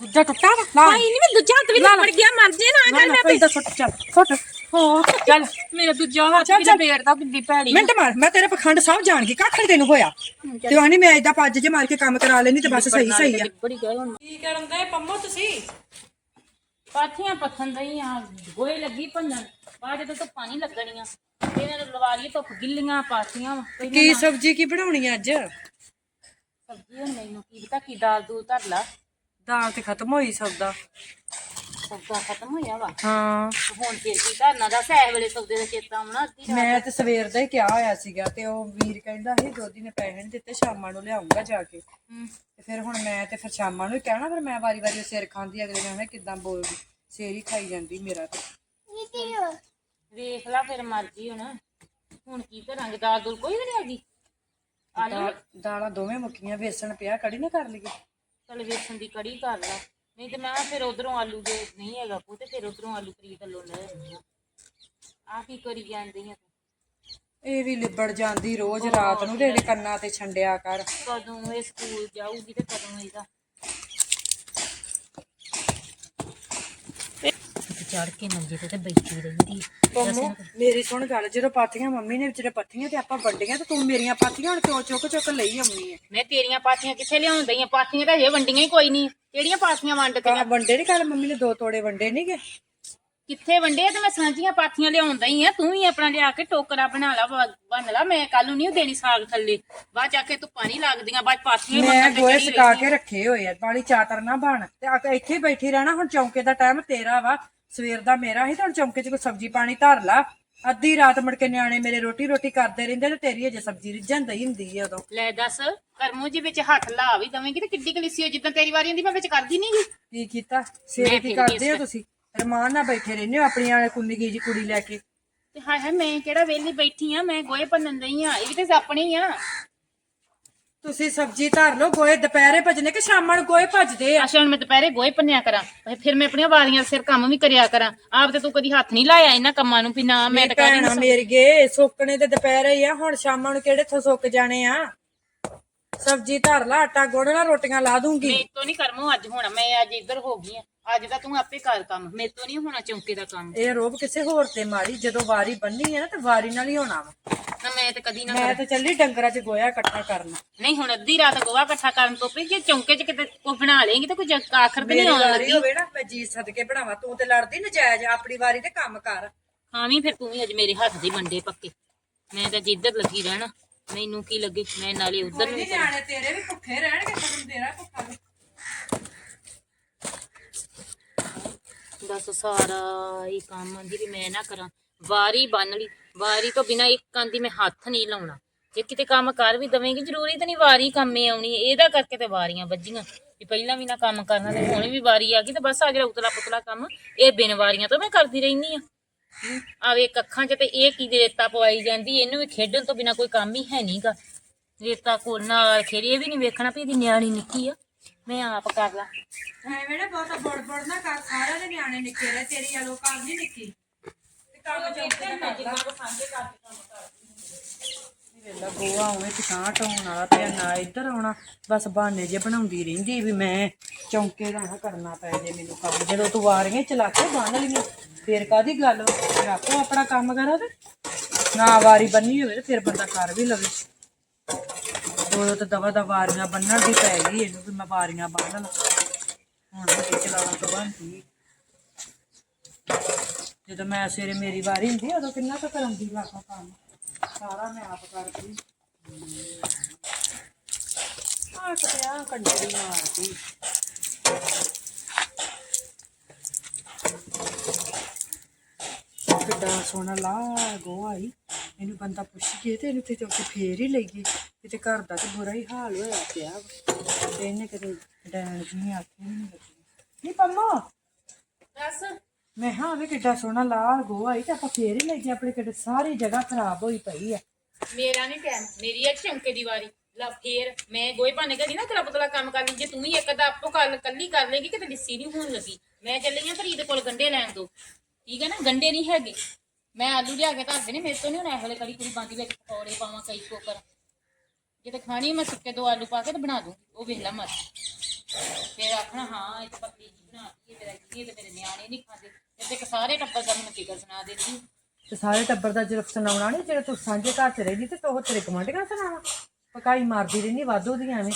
ਦੂਜਾ ਟੁੱਟਾ ਵਾ? ਲਾ। ਆਈ ਨਹੀਂ ਮੈਂ ਦੂਜਾ ਹੱਥ ਵੀ ਲਾ ਲਾ। ਲੱਪੜ ਗਿਆ ਮਰ ਜੇ ਨਾ ਕਰ ਮੈਂ ਪੈਦਾ ਸੁੱਟ ਚੱਲ ਸੁੱਟ। ਹੋ ਚੱਲ। ਮੇਰਾ ਦੂਜਾ ਹੱਥ ਵੀ। ਲਪੇੜਦਾ ਬਿੱਦੀ ਭੈੜੀ। ਮਿੰਟ ਮਾਰ ਮੈਂ ਤੇਰੇ ਪਖੰਡ ਸਭ ਜਾਣ ਗਈ ਕੱਖ ਤੈਨੂੰ ਹੋਇਆ। ਤੇ ਆਣੀ ਮੈਂ ਏਦਾਂ ਪੱਜ ਜੇ ਮਾਰ ਕੇ ਕੰਮ ਕਰਾ ਲੈਣੀ ਤੇ ਬਸ ਸਹੀ ਸਹੀ ਆ। ਕੀ ਕਰਨ ਦੇ ਪੰਮੋ ਤੁਸੀਂ? ਪਾਥੀਆਂ ਪੱਥਨ ਗੋਏ ਲੱਗੀ ਭੰਨਣ। ਬਾਅਦ ਜਦੋਂ ਤੋਂ ਪਾਣੀ ਲੱਗਣੀਆਂ ਇਹਨਾਂ ਨੂੰ ਲਵਾ ਲਈ ਧੁੱਪ ਗਿੱਲੀਆਂ ਪਾਥੀਆਂ ਕੀ ਸਬਜੀ ਕੀ ਬਣਾਉਣੀ ਅੱਜ? ਸਬਜ਼ੀ ਹੁਣ ਮੈਨੂੰ ਕੀ ਪਤਾ ਕੀ ਦਾਲ ਦੂਲ ਧਰ ਲਾ। ਦਾਲ ਤੇ ਖਤਮ ਹੋਈ ਸੌਦਾ। ਸਬਜ਼ਾ ਖਤਮ ਹੋਇਆ ਵਾ? ਹਾਂ। ਹੁਣ ਫਿਰ ਕੀ ਧਰਨਾ ਦਾ ਸਹਿ ਵੇਲੇ ਸੌਦੇ ਦਾ ਚੇਤਾ ਆਉਣਾ ਅੱਧੀ ਮੈਂ ਤੇ ਸਵੇਰ ਦਾ ਹੀ ਕਿਹਾ ਹੋਇਆ ਸੀਗਾ ਤੇ ਉਹ ਵੀਰ ਕਹਿੰਦਾ ਸੀ ਦੋਦੀ ਨੇ ਪੈਸੇ ਨਹੀਂ ਦਿੱਤੇ ਸ਼ਾਮਾਂ ਨੂੰ ਲਿਆਉਂਗਾ ਜਾ ਕੇ। ਤੇ ਫਿਰ ਹੁਣ ਮੈਂ ਤੇ ਫਿਰ ਸ਼ਾਮਾਂ ਨੂੰ ਹੀ ਕਹਿਣਾ ਫਿਰ ਮੈਂ ਵਾਰੀ ਵਾਰੀ ਉਹ ਸਿਰ ਖਾਂਦੀ ਅਗਲੇ ਨੇ ਉਹਨੇ ਕਿਦਾਂ ਬੋਲਦੀ ਸਿਰ ਹੀ ਖਾਈ ਜਾਂਦੀ ਮੇਰਾ ਤੇ। ਵੇਖ ਲਾ ਫਿਰ ਮਰਜ਼ੀ ਹੁਣ। ਹੁਣ ਕੀ ਕਰਾਂਗੇ? ਦਾਲ ਦੂਲ ਕੋਈ ਵੀ ਨਹੀਂ ਦਾਲ- ਦਾਲਾਂ ਦੋਵੇਂ ਮੁੱਕੀਆਂ ਵੇਸਣ ਪਿਆ ਕੜੀ ਨਾ ਕਰ ਲਈਏ। ਚਲ ਵੇਸਣ ਦੀ ਕੜੀ ਕਰ ਲਾ। ਨਹੀਂ ਤੇ ਮੈਂ ਕਿਹਾ ਫਿਰ ਉਧਰੋਂ ਆਲੂ ਦੇ ਨਹੀਂ ਹੈਗਾ ਪੁੱਤ ਫਿਰ ਉਧਰੋਂ ਆਲੂ ਖਰੀਦ ਲੋ ਲੈ ਆਉਂਦੀ ਆ। ਆਹ ਕੀ ਕਰੀ ਜਾਂਦੀ ਆ ਤੂੰ? ਇਹ ਵੀ ਲਿਬੜ ਜਾਂਦੀ ਰੋਜ਼ ਰਾਤ ਨੂੰ ਤੇ ਇਹਦੇ ਕੰਨਾਂ ਤੇ ਛੰਡਿਆ ਕਰ। ਕਦੋਂ ਇਹ ਸਕੂਲ ਜਾਊਗੀ ਤੇ ਕਦੋਂ ਇਹਦਾ? ਚੜ ਕੇ ਮੰਜੇ ਤੇ ਤੇ ਬੈਠੀ ਰਹਿੰਦੀ ਪੰਮੋ ਮੇਰੀ ਸੁਣ ਗੱਲ ਜਦੋਂ ਪਾਥੀਆਂ ਮੰਮੀ ਨੇ ਵਿਚਾਰੇ ਪੱਥੀਆਂ ਤੇ ਆਪਾਂ ਵੰਡੀਆਂ ਤੇ ਤੂੰ ਮੇਰੀਆਂ ਪਾਥੀਆਂ ਹੁਣ ਕਿਉਂ ਚੁੱਕ ਚੁੱਕ ਲਈ ਆਉਣੀ ਹੈ ਮੈਂ ਤੇਰੀਆਂ ਪਾਥੀਆਂ ਕਿੱਥੇ ਲਿਆਉਣ ਦਈਆਂ? ਪਾਥੀਆਂ ਤਾਂ ਹਜੇ ਵੰਡੀਆਂ ਹੀ ਕੋਈ ਨਹੀਂ। ਕਿਹੜੀਆਂ ਪਾਥੀਆਂ ਵੰਡ ਕੇ ਕਾ ਵੰਡੇ ਨਹੀਂ ਕੱਲ ਮੰਮੀ ਨੇ ਦੋ ਤੋੜੇ ਵੰਡੇ ਨਹੀਂਗੇ ਕਿੱਥੇ ਵੰਡੇ ਆ ਤੇ ਮੈਂ ਸਾਂਝੀਆਂ ਪਾਥੀਆਂ ਲਿਆਉਂਦਾ ਹੀ ਆ। ਤੂੰ ਵੀ ਆਪਣਾ ਲਿਆ ਕੇ ਟੋਕਰਾ ਬਣਾ ਲਾ ਬ- ਬੰਨ ਲਾ। ਮੈਂ ਕੱਲ ਨੂੰ ਨਹੀਂ ਦੇਣੀ ਸਾਗ ਥੱਲੇ। ਬਾਅਦ ਚ ਆ ਕੇ ਤੂੰ ਪਾਣੀ ਲੱਗਦੀਆਂ ਬਾਅਦ ਪਾਥੀਆਂ ਮੈਂ ਗੋਏ ਸੁਕਾ ਕੇ ਰੱਖੇ ਹੋਏ ਆ। ਬਾਲੀ ਚਾਤਰ ਨਾ ਬਣ। ਤੇ ਆ ਕੇ ਇੱਥੇ ਬੈਠੀ ਰਹਿਣਾ ਹੁਣ ਚੌਂਕੇ ਦਾ ਟਾਈਮ ਤੇਰਾ ਵਾ। ਸਵੇਰ ਦਾ ਮੇਰਾ ਹੀ ਤੇ ਹੁਣ ਚੌਂਕੇ 'ਚ ਕੋਈ ਸਬਜ਼ੀ ਪਾਣੀ ਧਰ ਲਾ। ਅੱਧੀ ਰਾਤ ਮੁੜ ਕੇ ਨਿਆਣੇ ਮੇਰੇ ਰੋਟੀ ਰੋਟੀ ਕਰਦੇ ਰਹਿੰਦੇ ਤੇ ਤੇਰੀ ਅਜੇ ਸਬਜ਼ੀ ਰਿੱਝਣ ਦਈ ਹੁੰਦੀ ਹੈ ਉਦੋਂ। ਲੈ ਦੱਸ ਕਰਮੂ ਜੀ ਵਿੱਚ ਹੱਥ ਲਾ ਵੀ ਦਵੇਂਗੀ ਤੇ ਕਿੱਡੀ ਕਲਿਸੀ ਹੋ ਜਿੱਦਾਂ ਤੇਰੀ ਵਾਰੀ ਹੁੰਦੀ ਮੈਂ ਵਿੱਚ ਕਰਦੀ ਨਹੀਂਗੀ ਕੀ ਕੀਤਾ? ਮੈਂ ਕੀ ਫਿਰ ਕਰਦੇ ਹੋ ਇਸ- ਤੁਸੀਂ? ਰਮਾਨ ਨਾਲ ਬੈਠੇ ਰਹਿੰਦੇ ਹੋ ਆਪਣੀ ਆਲੇ ਕੁੰਨੀ ਜੀ ਕੁੜੀ ਲੈ ਕੇ? ਤੇ ਹਾਏ ਹਾਏ ਮੈਂ ਕਿਹੜਾ ਵੇਲੀ ਬੈਠੀ ਆ ਮੈਂ ਗੋਏ ਭੰਨਣ ਦਈ ਆ ਇਹ ਵੀ ਤੇ ਆਪਣੇ ਹੀ ਆ। ਤੁਸੀਂ ਸਬਜ਼ੀ ਧਰ ਲਓ ਗੋਏ ਦੁਪਹਿਰੇ ਭਜਨੇ ਕਿ ਸ਼ਾਮਾਂ ਨੂੰ ਗੋਏ ਭਜਦੇ ਆ? ਅੱਛਾ ਹੁਣ ਮੈਂ ਦੁਪਹਿਰੇ ਗੋਏ ਭੰਨਿਆ ਕਰਾਂ। ਤੇ ਫਿਰ ਮੈਂ ਆਪਣੀਆਂ ਵਾਰੀਆਂ ਦੇ ਸਿਰ ਕੰਮ ਵੀ ਕਰਿਆ ਕਰਾਂ। ਆਪ ਤੇ ਤੂੰ ਕਦੀ ਹੱਥ ਨਹੀਂ ਲਾਇਆ ਇਹਨਾਂ ਕੰਮਾਂ ਨੂੰ ਵੀ ਨਾ ਮੈਂ ਟਕਾ ਭੈਣਾ ਮੇਰੀ ਗੇ ਸੁੱਕਣੇ ਤੇ ਦੁਪਹਿਰੇ ਹੀ ਆ ਹੁਣ ਸ਼ਾਮਾਂ ਨੂੰ ਕਿਹੜੇ ਥੋਂ ਸੁੱਕ ਜਾਣੇ ਆ? ਸਬਜ਼ੀ ਧਰ ਲਾ ਆਟਾ ਗੁੰਨ ਲਾ ਰੋਟੀਆਂ ਲਾ ਦੂੰਗੀ। ਮੇਰੇ ਤੋਂ ਨਹੀਂ ਕਰਮੋ ਅੱਜ ਹੋਣਾ ਮੈਂ ਅੱਜ ਇੱਧਰ ਹੋ ਗਈ ਆ। ਅੱਜ ਤਾਂ ਤੂੰ ਆਪੇ ਕਰ ਕੰਮ ਮੇਰੇ ਤੋਂ ਨਹੀਂ ਹੋਣਾ ਚੌਂਕੇ ਦਾ ਕੰਮ। ਇਹ ਰੋਬ ਕਿਸੇ ਹੋਰ ਤੇ ਮਾਰੀ ਜਦੋਂ ਵਾਰੀ ਬੰਨੀ ਹੈ ਨਾ ਤੇ ਵਾਰੀ ਨਾਲ ਹੀ ਹੋਣਾ ਵਾ। ਨਾ ਮੈਂ ਤੇ ਕਦੀ ਨਾ ਮੈਂ ਤੇ ਚੱਲੀ ਡੰਗਰਾਂ 'ਚ ਗੋਇਆ ਇਕੱਠਾ ਕਰਨ। ਨਹੀਂ ਹੁਣ ਅੱਧੀ ਰਾਤ ਗੋਹਾ ਇਕੱਠਾ ਕਰਨ ਤੋਂ ਪਈ ਜੇ ਚੌਂਕੇ 'ਚ ਕਿਤੇ ਕੋ ਬਣਾ ਲੇਂਗੀ ਤਾਂ ਕੋਈ ਆਖਰ ਤੇ ਨਹੀਂ ਮੇਰੀ ਆਉਣ ਵਾਰੀ ਲੱਗੀ। ਹੋਵੇ ਨਾ ਮੈਂ ਜੀ ਸਦਕੇ ਬਣਾਵਾਂ ਤੂੰ ਤੇ ਲੜਦੀ ਨਜਾਇਜ਼ ਆਪਣੀ ਵਾਰੀ ਤੇ ਕੰਮ ਕਰ। ਹਾਂ ਵੀ ਫਿਰ ਤੂੰ ਵੀ ਅੱਜ ਮੇਰੇ ਹੱਥ ਦੇ ਮੰਡੇ ਪੱਕੇ। ਮੈਂ ਤਾਂ ਜਿੱਧਰ ਲੱਗੀ ਰਹਿਣਾ। ਮੈਨੂੰ ਕੀ ਲੱਗੇ? ਮੈਂ ਨਾਲੇ ਉਧਰ ਨੂੰ। ਨਿਆਣੇ ਤੇਰੇ ਵੀ ਭੁੱਖੇ ਰਹਿਣਗੇ ਸਗਨ ਤੇਰਾ ਭੁੱਖਾ। ਦੱਸ ਸਾਰਾ ਹੀ ਕੰਮ ਆਂਦੀ ਵੀ ਮੈਂ ਨਾ ਕਰਾਂ। ਵਾਰੀ ਬੰਨ ਲਈ। ਵਾਰੀ ਤੋਂ ਬਿਨਾ ਇੱਕ ਆਂਦੀ ਮੈਂ ਹੱਥ ਨਹੀਂ ਲਾਉਣਾ। ਜੇ ਕਿਤੇ ਕੰਮ ਕਰ ਵੀ ਦਵੇਂਗੀ ਜ਼ਰੂਰੀ ਤਾਂ ਨਹੀਂ ਵਾਰੀ ਕੰਮੇ ਆਉਣੀ। ਇਹਦਾ ਕਰਕੇ ਤੇ ਵਾਰੀਆਂ ਵੱਜੀਆਂ। ਵੀ ਪਹਿਲਾਂ ਵੀ ਨਾ ਕੰਮ ਕਰਨਾ ਤੇ ਹੁਣ ਵੀ ਵਾਰੀ ਆ ਗਈ ਤੇ ਬਸ ਆ ਜਿਹੜਾ ਉਤਲਾ ਪੁਤਲਾ ਕੰਮ ਇਹ ਬਿਨ ਵਾਰੀਆਂ ਤੋਂ ਮੈਂ ਕਰਦੀ ਰਹਿਨੀ ਆ। ਆਵੇ ਅੱਖਾਂ 'ਚ ਤੇ ਇਹ ਕੀ ਦੇ ਰੇਤਾ ਪਵਾਈ ਜਾਂਦੀ ਇਹਨੂੰ ਵੀ ਖੇਡਣ ਤੋਂ ਬਿਨਾ ਕੋਈ ਕੰਮ ਹੀ ਹੈ ਨਹੀਂਗਾ ਰੇਤਾ ਕੋਲ ਨਾਲ ਖੇੜੀ ਇਹ ਵੀ ਨਹੀਂ ਵੇਖਣਾ ਵੀ ਇਹਦੀ ਨਿਆਣੀ ਨਿੱਕੀ ਆ। ਮੈਂ ਆਪ ਕਰ ਲਾ। ਐਵੇਂ ਨਾ ਬਹੁਤਾ ਬੜ ਬੜ ਨਾ ਕਰ ਸਾਰਿਆਂ ਦੇ ਨਿਆਣੇ ਨਿੱਕੇ ਰਹੇ ਤੇਰੀ ਆ ਲੋਕਾਂ ਨਹੀਂ ਨਿੱਕੀ। ਤੇ ਕੰਮ ਚੌਂਕੇ ਦਾ ਕਰ ਲਾ ਵੇਲਾ ਗੋਆ ਹੋਵੇ ਪਛਾਂ ਢਾਉਣ ਵਾਲਾ ਤੇ ਨਾ ਇੱਧਰ ਆਉਣਾ ਬਸ ਬਹਾਨੇ ਜੇ ਬਣਾਉਂਦੀ ਰਹਿੰਦੀ ਵੀ ਮੈਂ ਚੌਂਕੇ ਦਾ ਨਾ ਕਰਨਾ ਪੈ ਜੇ ਮੈਨੂੰ ਕੰਮ। ਜਦੋਂ ਤੂੰ ਵਾਰੀਆਂ ਚਲਾ ਕੇ ਬੰਨ ਲਈਆਂ ਫੇਰ ਕਾਦੀ ਗੱਲ? ਫਿਰ ਆਪੋ ਆਪਣਾ ਕੰਮ ਕਰੋ ਤੇ। ਨਾ ਵਾਰੀ ਬੰਨੀ ਹੋਵੇ ਤੇ ਫਿਰ ਬੰਦਾ ਕਰ ਵੀ ਲਵੇ। ਉਦੋਂ ਤਾਂ ਦਵਾ ਦਾ ਵਾਰੀਆਂ ਬੰਨਣ ਦੀ ਪੈ ਗਈ ਇਹਨੂੰ ਵੀ ਮੈਂ ਵਾਰੀਆਂ ਬੰਨ ਲਾਂ। ਹੁਣ ਤੇ ਚਲਾਉਣ ਤੋਂ ਬੰਦੀ ਜਦੋਂ ਮੈਂ ਸਵੇਰੇ ਮੇਰੀ ਵਾਰੀ ਹੁੰਦੀ ਉਦੋਂ ਕਿੰਨਾ ਕੁ ਕਰਾਂਦੀ ਲਾਖਾਂ ਕੰਮ? ਸਾਰਾ ਮੈਂ ਆਪ ਕਰਦੀ। ਆ ਕਿਤੇ ਆ ਕੰਡੜੀ ਮਾਰਦੀ। ਕਿੱਡਾ ਸੋਹਣਾ ਲਾ ਗੋਆ ਈ ਇਹਨੂੰ ਬੰਦਾ ਪੁੱਛ ਕੇ ਤੇ ਇਹਨੂੰ ਤੇ ਚੁੱਕ ਫੇਰ ਹੀ ਲਈਏ। ਕਿਤੇ ਘਰ ਦਾ ਤੇ ਬੁਰਾ ਹੀ ਹਾਲ ਹੋਇਆ ਪਿਆ। ਤੇ ਇਹਨੇ ਕਦੇ ਡੈਣ ਜੀ ਆਖੀ ਨਹੀਂ ਲੱਗੀ ਨਹੀਂ ਪੰਮੋ ਦੱਸ। ਮੈਂ ਹਾਂ ਵੀ ਕਿੱਡਾ ਸੋਹਣਾ ਲਾਲ ਗੋਆ ਈ ਤੇ ਆਪਾਂ ਫੇਰ ਹੀ ਲਈਏ। ਆਪਣੇ ਕਿਤੇ ਸਾਰੀ ਜਗ੍ਹਾ ਖਰਾਬ ਹੋਈ ਪਈ ਆ। ਮੇਰਾ ਨਹੀਂ ਟਾਈਮ ਮੇਰੀ ਹੈ ਚੌਂਕੇ ਦੀ ਵਾਰੀ। ਲਾ ਫੇਰ ਮੈਂ ਗੋਏ ਭਾਨੇ ਕਦੀ ਨਾ ਤੇਰਾ ਪਤਲਾ ਕੰਮ ਕਰ ਲਈ ਜੇ ਤੂੰ ਵੀ ਇੱਕ ਦਾ ਆਪੋ ਕੱਲ ਕੱਲੀ ਕਰ ਲੇਗੀ ਕਿਤੇ ਲਿੱਸੀ ਨਹੀਂ ਹੋਣ ਲੱਗੀ। ਮੈਂ ਚੱਲੀ ਆ ਫਰੀਦ ਕੋਲ ਗੰਡੇ ਲੈਣ ਤੋਂ। ਠੀਕ ਹੈ ਨਾ ਗੰਡੇ ਨਹੀਂ ਹੈਗੇ। ਮੈਂ ਆਲੂ ਲਿਆ ਕੇ ਧਰ ਦੇਣੇ ਮੇਰੇ ਤੋਂ ਨਹੀਂ ਹੁਣ ਇਹ ਕੜੀ ਕੁੜੀ ਬਾਂਦੀ ਵਿੱਚ ਪਕੌੜੇ ਪਾਵਾਂ ਕਈ ਕੋਕਰ ਜੇ ਤੇ ਖਾਣੀ ਮੈਂ ਸੁੱਕੇ ਦੋ ਆਲੂ ਪਾ ਕੇ ਤੇ ਬਣਾ ਦੂੰ ਉਹ ਵੇਖ ਲਾ ਮਰ ਫਿਰ ਆਖਣਾ ਹਾਂ ਇਹ ਤਾਂ ਜੀ ਬਣਾਤੀ ਹੈ ਮੇਰਾ ਜੀ ਤੇ ਮੇਰੇ ਨਿਆਣੇ ਨਹੀਂ ਖਾਂਦੇ। ਤੇ ਇੱਕ ਸਾਰੇ ਟੱਬਰ ਦਾ ਮੈਨੂੰ ਫਿਕਰ ਸੁਣਾ ਦਿੰਦੀ। ਤੇ ਸਾਰੇ ਟੱਬਰ ਦਾ ਜਦੋਂ ਸੁਣਾਉਣਾ ਨਹੀਂ ਜਿਹੜੇ ਤੂੰ ਸਾਂਝੇ ਘਰ ਚ ਰਹਿੰਦੀ ਤੇ ਤੂੰ ਤੇਰੇ ਕਮਾਂਡੀਆਂ ਸੁਣਾਵਾ ਪਕਾਈ ਮਾਰਦੀ ਰਹਿੰਦੀ ਵਾਧੂ ਦੀਆਂ ਐਵੇਂ।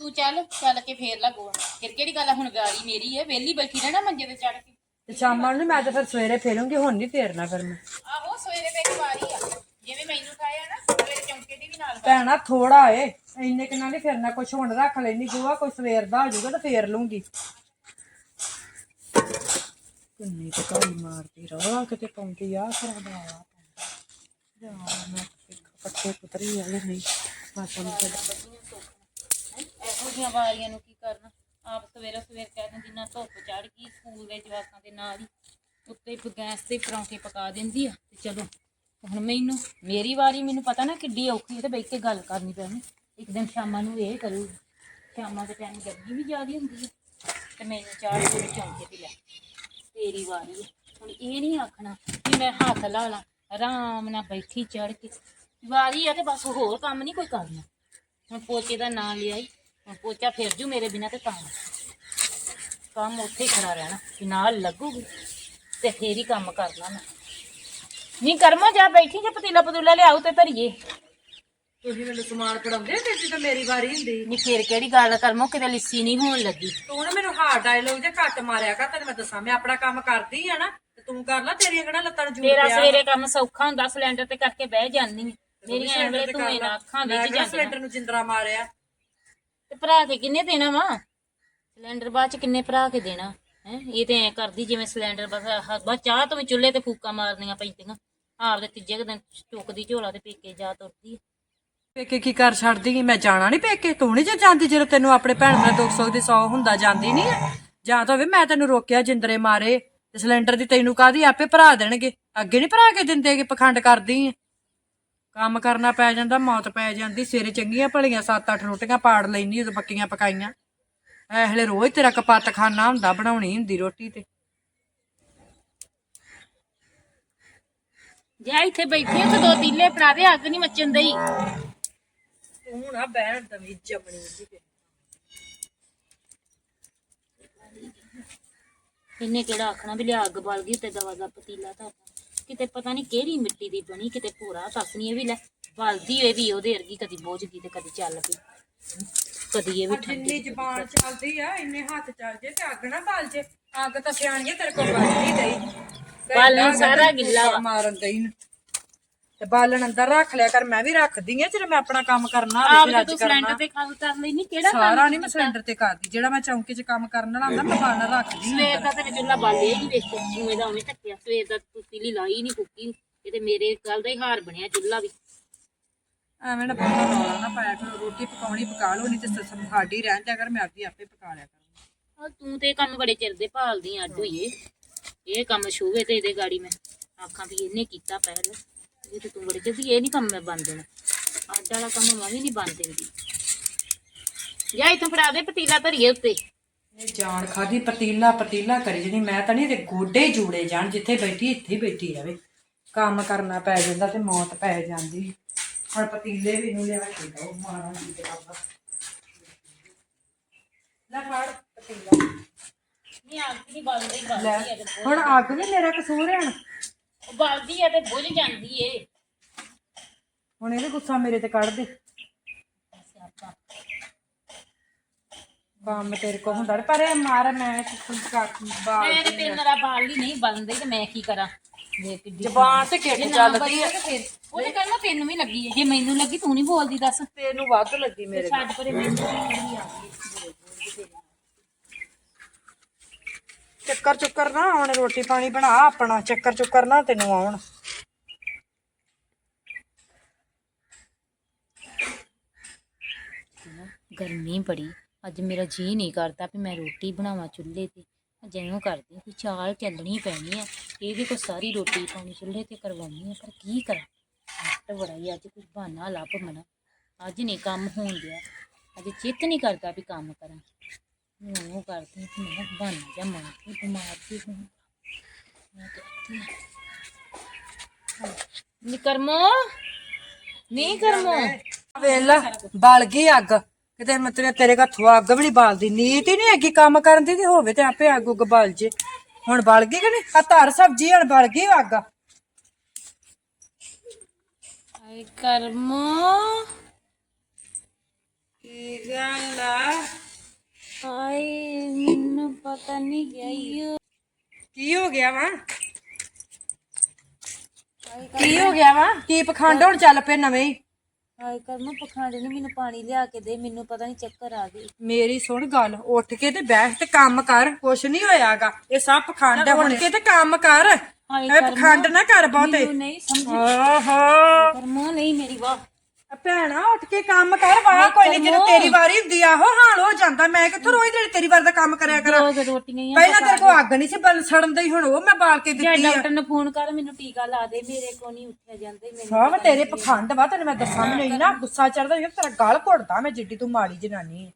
ਤੂੰ ਚੱਲ ਚੱਲ ਕੇ ਫੇਰ ਲਾ ਗੋਣ ਫਿਰ ਕਿਹੜੀ ਗੱਲ ਆ, ਹੁਣ ਗਾੜੀ ਮੇਰੀ ਹੈ ਵਿਹਲੀ ਬੈਠੀ ਰਹਿਣਾ ਮੰਜੇ ਤੇ ਚੜ ਕੇ। ਤੇ ਸ਼ਾਮਾਂ ਨੂੰ ਮੈਂ ਤਾਂ ਫਿਰ ਸਵੇਰੇ ਫੇਰੂੰਗੀ ਹੁਣ ਨਹੀਂ ਫੇਰਨਾ ਫਿਰ ਮੈਂ। ਆਹੋ ਸਵੇਰੇ ਤੇ ਇੱਕ ਵਾਰੀ ਆ। ਜਿਵੇਂ ਮੈਨੂੰ ਖਾਇਆ ਨਾ ਸਵੇਰੇ ਚੌਂਕੇ ਦੀ ਵੀ ਨਾਲ ਭੈਣਾ ਥੋੜਾ ਏ ਇੰਨੇ ਕਿੰਨਾ ਨਹੀਂ ਫੇਰਨਾ ਕੁਛ ਹੁਣ ਰੱਖ ਲੈਣੀ ਗੋਆ ਕੋਈ ਸਵੇਰ ਦਾ ਹੋ ਜਾਊਗਾ ਤਾਂ ਫੇਰ ਲੂੰਗੀ ਕਿੰਨੀ ਪਕਾਈ ਮਾਰਦੀ ਰਹਾ ਕਿਤੇ ਪੌਂਦੀ ਆ ਖਰਾ ਦਾ ਆ ਜਾ ਮੈਂ ਪੱਟੇ ਪੁੱਤਰੀ ਵਾਲੇ ਨਹੀਂ ਇਹੋ ਵਾਰੀਆਂ ਨੂੰ ਕੀ ਕਰਨਾ? ਆਪ ਸਵੇਰੇ ਸਵੇਰ ਕਹਿ ਦਿੰਦੀ, ਨਾ ਧੁੱਪ ਚੜ ਗਈ ਸਕੂਲ ਦੇ ਜਵਾਕਾਂ ਦੇ ਨਾਲ ਹੀ। ਉੱਤੇ ਗੈਸ ਤੇ ਪਰੌਂਠੇ ਪਕਾ ਦਿੰਦੀ ਆ। ਤੇ ਚਲੋ, ਹੁਣ ਮੈਨੂੰ, ਮੇਰੀ ਵਾਰੀ ਮੈਨੂੰ ਪਤਾ ਨਾ ਕਿੱਡੀ ਔਖੀ ਹੈ ਤੇ ਬੈਠ ਕੇ ਗੱਲ ਕਰਨੀ ਪੈਣੀ। ਇੱਕ ਦਿਨ ਸ਼ਾਮਾਂ ਨੂੰ ਇਹ ਕਰੂ। ਸ਼ਾਮਾਂ ਦੇ ਟਾਈਮ ਗਰਮੀ ਵੀ ਜ਼ਿਆਦੀ ਹੁੰਦੀ ਹੈ ਤੇ ਮੈਨੂੰ ਚਾਹ ਦੇ ਚੌਂਕੇ ਤੇ ਲੈ। ਤੇਰੀ ਵਾਰੀ ਹੈ ਹੁਣ ਇਹ ਨਹੀਂ ਆਖਣਾ ਕਿ ਮੈਂ ਹੱਥ ਲਾ ਲਾਂ, ਆਰਾਮ ਨਾਲ ਬੈਠੀ ਚੜ ਕੇ। ਵਾਰੀ ਆ ਤੇ ਬਸ ਹੋਰ ਕੰਮ ਨਹੀਂ ਕੋਈ ਕਰਨਾ। ਹੁਣ ਪੋਚੇ ਦਾ ਨਾਂ ਲਿਆ ਈ ਹੁਣ ਪੋਚਾ ਫਿਰ ਜੂ ਮੇਰੇ ਬਿਨਾਂ ਤੇ ਤਾਂ ਕੰਮ ਉੱਥੇ ਹੀ ਖੜਾ ਰਹਿਣਾ ਕਿ ਨਾਲ ਲੱਗੂਗੀ ਤੇ ਫੇਰ ਹੀ ਕੰਮ ਕਰਨਾ ਮੈਂ। ਨਹੀਂ ਕਰਮਾ ਜਾ ਬੈਠੀ ਜੇ ਪਤੀਲਾ ਪਤੂਲਾ ਲਿਆਉ ਤੇ ਧਰੀਏ। ਤੁਸੀਂ ਮੈਨੂੰ ਸਮਾਨ ਫੜਾਉਂਦੇ ਤੇ ਜਦੋਂ ਮੇਰੀ ਵਾਰੀ ਹੁੰਦੀ। ਨਹੀਂ ਫੇਰ ਕਿਹੜੀ ਗੱਲ ਕਰਮੋ ਕਿਤੇ ਲਿੱਸੀ ਨਹੀਂ ਹੋਣ ਲੱਗੀ। ਤੂੰ ਨਾ ਮੈਨੂੰ ਹਾਰ ਡਾਇਲੋਗ ਜੇ ਘੱਟ ਮਾਰਿਆ ਕਰ ਤੈਨੂੰ ਮੈਂ ਦੱਸਾਂ ਮੈਂ ਆਪਣਾ ਕੰਮ ਕਰਦੀ ਆ ਨਾ ਤੇ ਤੂੰ ਕਰ ਲੈ ਤੇਰੀਆਂ ਕਿਹੜਾ ਲੱਤਾਂ ਨੂੰ ਜੂੜ ਤੇਰਾ ਪਿਆ। ਸਵੇਰੇ ਕੰਮ ਸੌਖਾ ਹੁੰਦਾ ਸਿਲੰਡਰ ਤੇ ਕਰਕੇ ਬਹਿ ਜਾਂਦੀ ਆਂ। ਮੇਰੀਆਂ ਐਵੇਂ ਧੂਏ ਨਾਲ ਅੱਖਾਂ ਵਿੱਚ ਜਾਂਦੀਆਂ। ਸਿਲੰਡਰ ਨੂੰ ਜਿੰਦਰਾ ਮਾਰਿਆ? ਤੇ ਭਰਾ ਕੇ ਕਿੰਨੇ ਦੇਣਾ ਵਾ? ਸਿਲੰਡਰ ਬਾਅਦ ਚ ਕਿੰਨੇ ਭਰਾ ਕੇ ਦੇਣਾ? ਹੈ? ਇਹ ਤੇ ਐ ਕਰਦੀ ਜਿਵੇਂ ਸਿਲੰਡਰ ਬਸ ਬਸ ਚਾਹ ਤੋਂ ਵੀ ਚੁੱਲ੍ਹੇ ਤੇ ਫੂਕਾਂ ਮਾਰਨੀਆਂ ਪੈਂਦੀਆਂ। ਆਪਦੇ ਤੀਜੇ ਕੁ ਦਿਨ ਚੁੱਕਦੀ ਝੋਲਾ ਤੇ ਪੇਕੇ ਜਾ ਤੁਰਦੀ ਪੇਕੇ ਕੀ ਕਰ ਛੱਡਦੀ? ਮੈਂ ਜਾਣਾ ਨਹੀਂ ਪੇਕੇ। ਤੂੰ ਨਹੀਂ ਜੇ ਜਾਂਦੀ ਜਦੋਂ ਤੈਨੂੰ ਆਪਣੇ ਭੈਣ ਭਰਾ ਦੁੱਖ ਸੁੱਖ ਦੀ ਸੌ ਹੁੰਦਾ ਜਾਂਦੀ ਨਹੀਂ ਜਾਂ ਤਾਂ ਹੋਵੇ ਮੈਂ ਤੈਨੂੰ ਰੋਕਿਆ ਜਿੰਦਰੇ ਮਾਰੇ ਤੇ ਸਿਲੰਡਰ ਦੀ ਤੈਨੂੰ ਕਾਦੀ ਆਪੇ ਭਰਾ ਦੇਣਗੇ? ਅੱਗੇ ਨਹੀਂ ਭਰਾ ਕੇ ਦਿੰਦੇ ਕਿ ਪਖੰਡ ਕਰਦੀ ਆ? ਕੰਮ ਕਰਨਾ ਪੈ ਜਾਂਦਾ ਮੌਤ ਪੈ ਜਾਂਦੀ ਸਵੇਰੇ ਚੰਗੀਆਂ ਭਲੀਆਂ ਸੱਤ ਅੱਠ ਰੋਟੀਆਂ ਪਾੜ ਲੈਂਦੀ ਉਦੋਂ ਪੱਕੀਆਂ ਪਕਾਈਆਂ। ਐ ਹਲੇ ਰੋਜ਼ ਤੇਰਾ ਕਪੱਤ ਖਾਨਾ ਹੁੰਦਾ ਬਣਾਉਣੀ ਹੁੰਦੀ ਰੋਟੀ ਤੇ। ਜਾ ਇੱਥੇ ਬੈਠੀ ਉੱਥੇ ਦੋ ਤੀਲੇ ਫੜਾ ਦੇ ਅੱਗ ਨਹੀਂ ਮੱਚਣ ਦਈ ਤੂੰ ਨਾ ਬਹਿਣ ਦਵੀ ਜਮਣੀ ਦੀ ਇਹਨੇ ਕਿਹੜਾ ਆਖਣਾ ਵੀ ਲਿਆ ਅੱਗ ਬਲ ਗਈ ਤੇ ਦਵਾ ਦਾ ਪਤੀਲਾ ਤਾਂ ਕਿਤੇ ਪਤਾ ਨਹੀਂ ਕਿਹੜੀ ਮਿੱਟੀ ਦੀ ਬਣੀ ਕਿਤੇ ਭੋਰਾ ਤਸਨੀ ਇਹ ਵੀ ਲੈ ਬਲਦੀ ਇਹ ਵੀ ਉਹਦੇ ਵਰਗੀ ਕਦੀ ਬੋਝ ਗਈ ਤੇ ਕਦੀ ਚੱਲ ਪਈ ਕਦੀ ਇਹ ਵੀ ਠੰਡੀ ਜ਼ਬਾਨ ਚੱਲਦੀ ਆ ਇੰਨੇ ਹੱਥ ਚੱਲ ਜੇ ਤੇ ਅੱਗ ਨਾ ਬਾਲ ਜੇ ਅੱਗ ਤਾਂ ਸਿਆਣੀਏ ਤੇਰੇ ਕੋਲ ਬਲ ਨਹੀਂ ਦਈ ਬਾਲਣ ਸਾਰਾ ਗਿੱਲਾ ਵਾ। ਮਾਰਨ ਦਈ ਨੂੰ। ਤੇ ਬਾਲਣ ਅੰਦਰ ਰੱਖ ਲਿਆ ਕਰ ਮੈਂ ਵੀ ਰੱਖਦੀ ਆ ਜਦੋਂ ਮੈਂ ਆਪਣਾ ਕੰਮ ਕਰਨਾ ਆਪ ਤੇ ਤੂੰ ਸਿਲੰਡਰ ਤੇ ਕੰਮ ਕਰ ਲਈ ਨਹੀਂ ਕਿਹੜਾ ਸਾਰਾ ਨਹੀਂ ਮੈਂ ਸਿਲੰਡਰ ਤੇ ਕਰਦੀ ਜਿਹੜਾ ਮੈਂ ਚੌਂਕੇ 'ਚ ਕੰਮ ਕਰਨ ਵਾਲਾ ਹੁੰਦਾ ਮੈਂ ਬਾਲਣ ਰੱਖਦੀ ਆ। ਸਵੇਰ ਦਾ ਤੇ ਚੁੱਲਾ ਬਾਲਿਆ ਹੀ ਵੇਖੋ ਉਵੇਂ ਦਾ ਉਵੇਂ ਟੱਕਿਆ ਸਵੇਰ ਦਾ ਤੂੰ ਪੀਲੀ ਲਾਈ ਨਹੀਂ ਕੁੱਕੀ ਇਹ ਤੇ ਮੇਰੇ ਗੱਲ ਦਾ ਹੀ ਹਾਰ ਬਣਿਆ ਚੁੱਲਾ ਵੀ। ਐਵੇਂ ਨਾ ਪਤਾ ਰੌਲਾ ਨਾ ਪਾਇਆ ਕਰੋ ਰੋਟੀ ਪਕਾਉਣੀ ਪਕਾ ਲਓ ਨਹੀਂ ਤੇ ਸਾਡੀ ਰਹਿਣ ਦਿਆ ਕਰ ਮੈਂ ਆਪਦੀ ਆਪੇ ਪਕਾ ਲਿਆ ਕਰਾਂਗੀ। ਆ ਤੂੰ ਤੇ ਕੰਮ ਬੜੇ ਚਿਰ ਦੇ ਭਾਲਦੀ ਆਂ ਅੱਡ ਹੋਈਏ ਇਹ। ਕੰਮ ਛੂਵੇ ਤੇ ਇਹਦੇ ਗਾੜੀ ਮੈਂ ਆਖਾਂ ਵੀ ਇਹਨੇ ਕੀਤਾ ਪਹਿਲ। ਇਹ ਤੇ ਤੂੰ ਬੜੇ ਚਿਰ ਦੀ ਇਹ ਨਹੀਂ ਕੰਮ ਮੈਂ ਬੰਦ ਦੇਣਾ। ਅੱਡ ਵਾਲਾ ਕੰਮ ਮੈਂ ਵੀ ਨਹੀਂ ਬੰਦ ਦਿੰਦੀ। ਜਾ ਇਥੋਂ ਫੜਾ ਦੇ ਪਤੀਲਾ ਧਰੀਏ ਉੱਤੇ। ਇਹ ਜਾਣ ਖਾਦੀ ਪਤੀਲਾ ਪਤੀਲਾ ਕਰੀ ਜਣੀ ਮੈਂ ਤਾਂ ਨਹੀਂ ਤੇ ਗੋਡੇ ਜੂੜੇ ਜਾਣ ਜਿੱਥੇ ਬੈਠੀ ਇੱਥੇ ਹੀ ਬੈਠੀ ਰਵੇ। ਕੰਮ ਕਰਨਾ ਪੈ ਜਾਂਦਾ ਤੇ ਮੌਤ ਪੈ ਜਾਂਦੀ। ਹੁਣ ਪਤੀਲੇ ਵੀ ਨੂੰ ਲਿਆ ਕੇ ਦੋ ਮਾਰਾਂ ਦੀ ਕਿਤਾਬਾਂ ਲੈ ਫੜ ਪਤੀਲਾ। ਨਹੀਂ ਅੱਗ ਨਹੀਂ ਬਲਦੀ ਬਲਦੀ ਤੇ ਹੁਣ ਅੱਗ ਵੀ ਮੇਰਾ ਕਸੂਰ ਹੈ ਬਲਦੀ ਆ ਤੇ ਬੁਝ ਜਾਂਦੀ ਏ। ਹੁਣ ਇਹਦੇ ਗੁੱਸਾ ਮੇਰੇ ਤੇ ਕੱਢ ਦੇ। ਕੰਮ ਤੇਰੇ ਕੋ ਹੁੰਦਾ ਪਰ ਇਹ ਮਾਰ ਮੈਂ ਬਾਲ ਮੈਂ ਤੇ ਨਾਲ ਬਾਲਦੀ ਨਹੀਂ ਬਲਦੀ ਤੇ ਮੈਂ ਕੀ ਕਰਾਂ? ਵੇਖ ਕਿੱਡੀ ਜ਼ਬਾਨ ਤੇ ਕਿੱਟ ਚੱਲਦੀ ਹੈ ਉਹ ਤੇ ਕਹਿੰਦਾ ਤੈਨੂੰ ਵੀ ਲੱਗੀ ਜੇ ਮੈਨੂੰ ਲੱਗੀ ਤੂੰ ਨਹੀਂ ਬੋਲਦੀ ਦੱਸ। ਤੈਨੂੰ ਵੱਧ ਲੱਗੀ ਮੇਰੇ ਛੱਡ ਪਰੇ ਮੈਨੂੰ ਵੀ ਆ ਚੱਕਰ ਚੁੱਕਰ ਨਾ ਆਉਣ, ਰੋਟੀ ਪਾਣੀ ਬਣਾ, ਆਪਣਾ ਚੱਕਰ ਚੁੱਕਰ ਨਾ ਤੈਨੂੰ ਆਉਣ। ਗਰਮੀ ਬੜੀ। ਅੱਜ ਮੇਰਾ ਜੀ ਨਹੀਂ ਕਰਦਾ ਵੀ ਮੈਂ ਰੋਟੀ ਬਣਾਵਾਂ ਚੁੱਲ੍ਹੇ ਤੇ। ਜਿਵੇਂ ਕਰਦੀ ਕਿ ਚਾਲ ਚੱਲਣੀ ਪੈਣੀ ਆ। ਇਹਦੇ ਕੋ ਸਾਰੀ ਰੋਟੀ ਪਾਣੀ ਚੁੱਲ੍ਹੇ ਤੇ ਕਰਵਾਉਣੀ ਆ ਪਰ ਕੀ ਕਰਾਂ? ਹੱਟ ਬੜਾ ਹੀ ਅੱਜ ਕੁਝ ਬਹਾਨਾ ਲੱਭ ਮਨਾ। ਅੱਜ ਨਹੀਂ ਕੰਮ ਹੋਣ ਦਿਆ। ਅੱਜ ਚਿੱਤ ਨਹੀਂ ਕਰਦਾ ਵੀ ਕੰਮ ਕਰਾਂ। ਮੈਂ ਉਹ ਕਰਦੀ ਕਿ ਮੈਂ ਬਹਾਨਾ ਜਾਂ ਮਾਰ ਕੇ ਬਿਮਾਰ ਸੀ ਮੈਂ ਕਹਿੰਦੀ ਨੀ ਕਰਮੋ ਨੀ ਕਰਮੋ। ਵੇਲਾ ਬਲ ਗਈ ਅੱਗ। ਕਿਤੇ ਮਤਲਬ ਤੇਰੇ ਹੱਥੋਂ ਅੱਗ ਵੀ ਨਹੀਂ ਬਾਲਦੀ। ਨੀਤ ਹੀ ਨਹੀਂ ਹੈਗੀ ਕੰਮ ਕਰਨ ਦੀ ਤੇ ਹੋਵੇ ਤੇ ਆਪੇ ਅੱਗ ਉੱਗ ਬਲ ਜੇ। ਹੁਣ ਬਲ ਗਈ ਕਿ ਨਹੀਂ ਆ ਧਰ ਸਬਜ਼ੀ ਹੁਣ ਬਲ ਗਈ ਅੱਗ। ਹਾਏ ਕਰਮੋ। ਕੀ ਗੱਲ ਆ? ਹਾਏ ਮੈਨੂੰ ਪਤਾ ਨਹੀਂ ਗਈ ਕੀ ਹੋ ਗਿਆ ਵਾ? ਕੀ ਹੋ ਗਿਆ ਵਾ? ਕੀ ਪਖੰਡ ਹੁਣ ਚੱਲ ਪਏ ਨਵੇਂ ਹੀ? ਹਾਏ ਕਰਮੋ ਪਖਾਂਡੇ ਨੇ ਮੈਨੂੰ ਪਾਣੀ ਲਿਆ ਕੇ ਦੇ ਮੈਨੂੰ ਪਤਾ ਨਹੀਂ ਚੱਕਰ ਆ ਗਈ ਮੇਰੀ ਸੁਣ ਗੱਲ ਉੱਠ ਕੇ ਤੇ ਬੈਠ ਤੇ ਕੰਮ ਕਰ ਕੁਛ ਨਹੀਂ ਹੋਇਆਗਾ। ਇਹ ਸਭ ਪਖੰਡ ਉੱਠ ਕੇ ਤੇ ਕੰਮ ਕਰ। ਹਾਏ ਇਹ ਪਖੰਡ ਨਾ ਕਰ ਬਹੁਤੇ। ਮੈਨੂੰ ਨਹੀਂ ਸਮਝ ਓਹੋ ਕਰਮੋ ਨਹੀਂ ਮੇਰੀ ਵਾਹ। ਭੈਣਾ ਉੱਠ ਕੇ ਕੰਮ ਕਰ ਵਾਹ ਕੋਈ ਨਹੀਂ ਜਦੋਂ ਤੇਰੀ ਵਾਰੀ ਹੁੰਦੀ ਆ ਉਹ ਹਾਲ ਹੋ ਜਾਂਦਾ। ਮੈਂ ਕਿੱਥੋਂ ਰੋਜ਼ ਜਿਹੜੀ ਤੇਰੀ ਵਾਰ ਦਾ ਕੰਮ ਕਰਿਆ ਕਰਾਂ? ਦੋ ਕੁ ਰੋਟੀਆਂ ਹੀ ਆ। ਪਹਿਲਾਂ ਤੇਰੇ ਕੋਲ ਅੱਗ ਨਹੀਂ ਸੀ ਬਲ ਸੜਨ ਦੀ ਹੁਣ ਉਹ ਮੈਂ ਬਾਲ ਕੇ ਜਾਂ ਦਿੱਤੀ ਆ। ਡਾਕਟਰ ਨੂੰ ਫੋਨ ਕਰ ਮੈਨੂੰ ਟੀਕਾ ਲਾ ਦੇ ਮੇਰੇ ਕੋ ਨਹੀਂ ਉੱਠਿਆ ਜਾਂਦਾ ਮੈਨੂੰ ਸਭ ਤੇਰੇ ਪਖੰਡ ਵਾ ਤੈਨੂੰ ਮੈਂ ਦੱਸਾਂ ਮੈਨੂੰ ਇੰਨਾ ਗੁੱਸਾ ਚੜਦਾ ਜਿਵੇਂ ਤੇਰਾ ਗਲ ਘੁੱਟਦਾ ਮੈਂ ਜਿੱਡੀ ਤੂੰ ਮਾੜੀ ਜਨਾਨੀ ਹੈ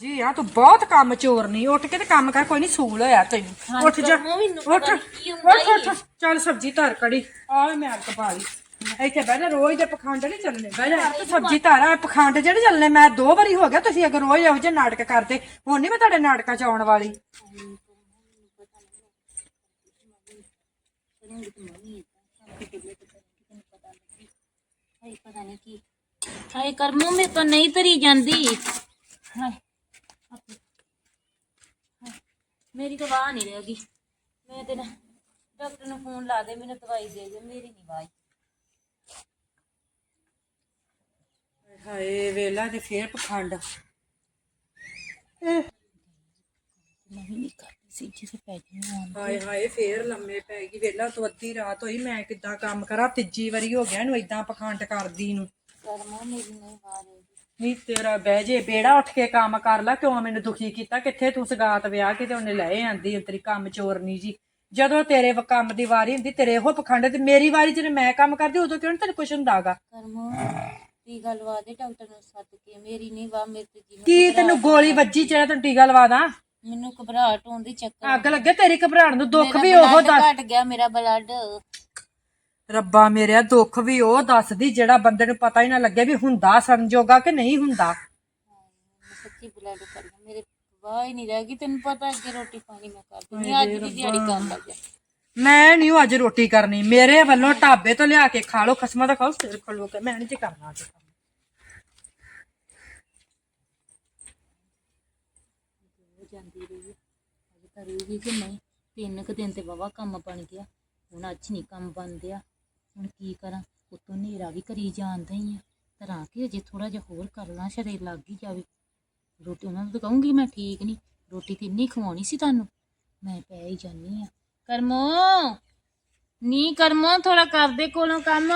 ਜੀ ਆ ਤੂੰ ਬਹੁਤ ਕੰਮ ਚੋਰ ਨਹੀਂ ਉੱਠ ਕੇ ਤੇ ਕੰਮ ਕਰ ਕੋਈ ਨਹੀਂ ਸੂਲ ਹੋਇਆ ਤੈਨੂੰ। ਉੱਠ ਜਾ ਕੀ ਹੁੰਦਾ ਉੱਠ। ਉੱਠ ਚੱਲ ਸਬਜ਼ੀ ਧਰ ਕੜੀ ਆ ਮੈਂ ਅੱਗ ਪਾ ਲਈ। ਇੱਥੇ ਬਹਿ ਜਾ ਰੋਜ਼ ਦੇ ਪਖੰਡ ਨਹੀਂ ਚੱਲਣੇ। ਬਹਿ ਜਾ ਤੂੰ ਸਬਜ਼ੀ ਧਰ ਪਖੰਡ ਜਿਹੜੇ ਚੱਲਣੇ ਮੈਂ ਦੋ ਵਾਰੀ ਹੋ ਗਿਆ ਤੁਸੀਂ ਅਗਰ ਰੋਜ਼ ਇਹੋ ਜਿਹੇ ਨਾਟਕ ਕਰਦੇ ਹੁਣ ਨਹੀਂ ਮੈਂ ਤੁਹਾਡੇ ਨਾਟਕਾਂ ਚ ਆਉਣ ਵਾਲੀ। ਹਾਏ ਪਤਾ ਨਹੀਂ ਕੀ ਹਾਏ ਕਰਮੋ ਮੇਰੇ ਤੋਂ ਨਹੀਂ ਤਰੀ ਜਾਂਦੀ। ਹਾਏ ਆਪੇ। ਹਾਏ, ਮੇਰੀ ਤਾਂ ਵਾਹ ਨਹੀਂ ਰਹਿ ਮੈਂ ਤੇ ਨਾ ਡਾਕਟਰ ਨੂੰ ਫੋਨ ਲਾ ਦੇ ਮੈਨੂੰ ਦਵਾਈ ਦੇ ਦੇ ਮੇਰੀ ਨਹੀਂ ਵਾਹ ਹਾਏ ਵੇਲਾ ਤੇ ਫੇਰ ਪਖੰਡ। ਨਹੀਂ ਨਹੀਂ ਕਰਦੀ ਸੀ ਜਿਸ ਪੈ ਗਈ ਹਾਏ ਹਾਏ ਫੇਰ ਲੰਮੇ ਪੈ ਗਈ। ਵੇਲਾ ਤੋਂ ਅੱਧੀ ਰਾਤ ਹੋਈ ਮੈਂ ਕਿੱਦਾਂ ਕੰਮ ਕਰਾਂ? ਤੀਜੀ ਵਾਰੀ ਹੋ ਗਿਆ ਇਹਨੂੰ ਇਦਾਂ ਪਖੰਡ ਕਰਦੀ ਨੂੰ। ਕਰਮੋ ਮੇਰੀ ਨਹੀਂ ਤੇਰਾ ਬਹਿ ਜੇ ਬੇੜਾ ਉੱਠ ਕੇ ਕੰਮ ਕਰ ਲੈ ਕਿਉਂ ਮੈਨੂੰ ਦੁਖੀ ਕੀਤਾ? ਕਿੱਥੇ ਤੂੰ ਸਗਾਤ ਵਿਆਹ ਕੇ ਤੇ ਉਹਨੇ ਲੈ ਆਂਦੀ ਤੇਰੀ ਕੰਮ ਚੋਰਨੀ ਜੀ। ਜਦੋਂ ਤੇਰੇ ਵ- ਕੰਮ ਦੀ ਵਾਰੀ ਹੁੰਦੀ ਤੇਰੇ ਇਹੋ ਪਖੰਡ ਤੇ ਮੇਰੀ ਵਾਰੀ ਜਦੋਂ ਮੈਂ ਕੰਮ ਕਰਦੀ ਉਦੋਂ ਕਿਉਂ ਨੀ ਤੈਨੂੰ ਕੁਛ ਹੁੰਦਾਗਾ? ਕਰਮੋ। ਟੀਕਾ ਲਵਾ ਦੇ ਡਾਕਟਰ ਨੂੰ ਸੱਦ ਕੇ। ਮੇਰੀ ਨਹੀਂ ਵਾਹ ਮੇਰੇ ਤੇ ਜਿਹਨੂੰ ਕੀ ਤੈਨੂੰ ਗੋਲੀ ਵੱਜੀ ਜਿਹੜਾ ਤੈਨੂੰ ਟੀਕਾ ਲਵਾ ਦਾਂ ਮੈਨੂੰ ਘਬਰਾਹਟ ਹੁੰਦੀ ਚੱਕਰ ਅੱਗ ਲੱਗੇ ਤੇਰੀ ਘਬਰਾਹਟ ਨੂੰ ਦੁੱਖ ਵੀ ਉਹ ਦੱਸ ਘਟ ਗਿਆ ਮੇਰਾ ਬਲੱਡ ਰੱਬਾ ਮੇਰਿਆ ਦੁੱਖ ਵੀ ਉਹ ਦੱਸਦੀ ਜਿਹੜਾ ਬੰਦੇ ਨੂੰ ਪਤਾ ਹੀ ਨਾ ਲੱਗੇ ਵੀ ਹੁੰਦਾ ਸਮਝੋਗਾ ਕਿ ਨਹੀਂ ਹੁੰਦਾ। ਸੱਚੀ ਬਲੱਡ ਕਰ ਮੇਰੇ ਵਾਹ ਹੀ ਨਹੀਂ ਰਹਿ ਗਈ ਤੈਨੂੰ ਪਤਾ ਅੱਗੇ ਰੋਟੀ ਪਾਣੀ ਮੈਂ ਕਰ ਦਿੰਦੀ ਅੱਜ ਦੀ ਦਿਹਾੜੀ ਕਰ ਲੱਗ ਗਿਆ ਮੈਂ ਨਹੀਂ ਅੱਜ ਰੋਟੀ ਕਰਨੀ। ਮੇਰੇ ਵੱਲੋਂ ਢਾਬੇ ਤੋਂ ਲਿਆ ਕੇ ਖਾ ਲਓ, ਖਸਮਾਂ ਦਾ ਖਾਓ, ਸਿਰ ਖੋਲੋ ਕੇ। ਮੈਂ ਨਹੀਂ ਜੇ ਕਰਨਾ ਅੱਜ। ਕੰਮ। ਜਾਂਦੀ ਰਹੀ ਅੱਜ ਕਰੂਗੀ ਕਿ ਨਹੀਂ? ਤਿੰਨ ਕੁ ਦਿਨ ਤੇ ਵਾਵਾ ਕੰਮ ਬਣ ਗਿਆ। ਹੁਣ ਅੱਜ ਨਹੀਂ ਕੰਮ ਬਣਦਿਆ। ਹੁਣ ਕੀ ਕਰਾਂ? ਉਤੋਂ ਹਨੇਰਾ ਵੀ ਕਰੀ ਜਾਂਦਾ ਹੀ ਆ। ਤਰਾਂ ਕਿ ਅਜੇ ਥੋੜਾ ਜਿਹਾ ਹੋਰ ਕਰ ਲਾਂ, ਸ਼ਰੀਰ ਲੱਗ ਹੀ ਜਾਵੇ। ਰੋਟੀ ਉਹਨਾਂ ਨੂੰ ਤਾਂ ਕਹੂੰਗੀ ਮੈਂ ਠੀਕ ਨਹੀਂ। ਰੋਟੀ ਤੇ ਇੰਨੀ ਖਵਾਉਣੀ ਸੀ ਤੁਹਾਨੂੰ। ਮੈਂ ਪੈ ਹੀ ਜਾਨੀ ਆ। ਕਰਮੋ। ਨੀ ਕਰਮੋ ਥੋੜਾ ਕਰਦੇ ਕੋਲੋਂ ਕੰਮ।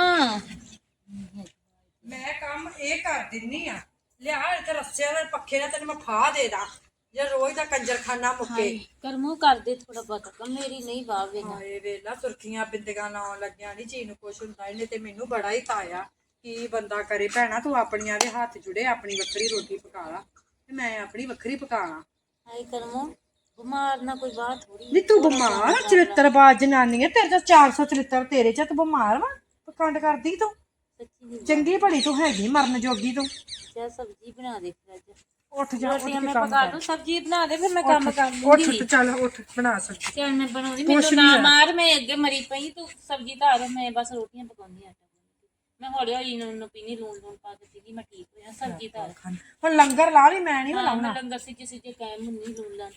ਮੈਂ ਕੰਮ ਇਹ ਕਰ ਦਿੰਨੀ ਆ। ਲਿਆ ਤੇ ਰੱਸਿਆਂ ਨਾਲ ਪੱਖੇ ਨਾਲ ਤੈਨੂੰ ਮੈਂ ਫਾ ਦੇ ਦਾਂ। ਜੇ ਰੋਜ਼ ਦਾ ਕੰਜਰਖਾਨਾ ਮੁੱਕੇ। ਕਰਮੋ ਕਰਦੇ ਥੋੜਾ ਬਹੁਤ ਕੰਮ ਮੇਰੀ ਨਹੀਂ ਵਾਵੇ ਨਾ। ਹਾਏ ਵੇਲਾ ਸੁਰਖੀਆਂ ਬਿੰਦੀਆਂ ਲਾਉਣ ਲੱਗਿਆ ਨਹੀਂ ਜੀ ਨੂੰ ਕੁਛ ਹੁੰਦਾ ਇਹਨੇ ਤੇ ਮੈਨੂੰ ਬੜਾ ਹੀ ਤਾਇਆ। ਕੀ ਬੰਦਾ ਕਰੇ ਭੈਣਾ ਤੂੰ ਆਪਣੀਆਂ ਦੇ ਹੱਥ ਜੁੜੇ ਆਪਣੀ ਵੱਖਰੀ ਰੋਟੀ ਪਕਾ ਲਾ। ਤੇ ਮੈਂ ਆਪਣੀ ਵੱਖਰੀ ਪਕਾਣਾ ਹਾਏ ਕਰਮੋ। ਬਿਮਾਰ ਨਾ ਕੋਈ ਬਾਤ ਥੋੜੀ ਨੀ ਤੂੰ ਬਿਮਾਰ ਆ ਚਰਿੱਤਰਬਾਜ਼ ਜਨਾਨੀ ਹੈ ਤੇਰੇ ਚ 400 ਚਰਿੱਤਰ ਤੇਰੇ ਚ ਤੂੰ ਬਿਮਾਰ ਵਾ ਪਖੰਡ ਕਰਦੀ ਤੂੰ। ਸੱਚੀ ਦੀ ਚੰਗੀ ਭਲੀ ਤੂੰ ਹੈਗੀ ਮਰਨ ਜੋਗੀ ਤੂੰ। ਚਾਹ ਸਬਜ਼ੀ ਬਣਾ ਦੇ ਫਿਰ ਅੱਜ। ਉੱਠ ਜਾ ਉੱਠ ਰੋਟੀਆਂ ਕੇ ਮੈਂ ਕੰਮ ਪਕਾ ਕਰ। ਦੂੰ ਸਬਜ਼ੀ ਬਣਾ ਦੇ ਫਿਰ ਮੈਂ ਕੰਮ ਕਰ ਉੱਠ ਲੂੰਗੀ ਤੂੰ ਚੱਲ ਉੱਠ ਬਣਾ ਸਬਜ਼ੀ। ਚੱਲ ਮੈਂ ਬਣਾਉਂਦੀ ਕੁਛ ਮੈਨੂੰ ਨੀ ਨਾ ਹੈ। ਮਾਰ ਮੈਂ ਅੱਗੇ ਮਰੀ ਪਈ ਤੂੰ ਸਬਜ਼ੀ ਧਾਰ ਮੈਂ ਬਸ ਰੋਟੀਆਂ ਪਕਾਉਂਦੀ। ਮੈਂ ਹੌਲੀ ਹੌਲੀ ਨੂੰ ਨੂੰ ਪੀਣੀ ਲੂਣ ਲੂਣ ਪਾ ਕੇ ਪੀਣੀ ਮੈਂ ਠੀਕ ਹੋਇਆ ਸਬਜ਼ੀ ਧਾਰ ਹੁਣ ਲੰਗਰ ਲਾ ਲਈ ਮੈਂ ਨਹੀਂ ਹਾਂ ਲਾਉਣਾ। ਲੰਗਰ ਸਿੱਜੇ ਸਿੱਜੇ ਕਾਇਮ ਹੁੰਨੀ ਲੂਣ ਲਾਂ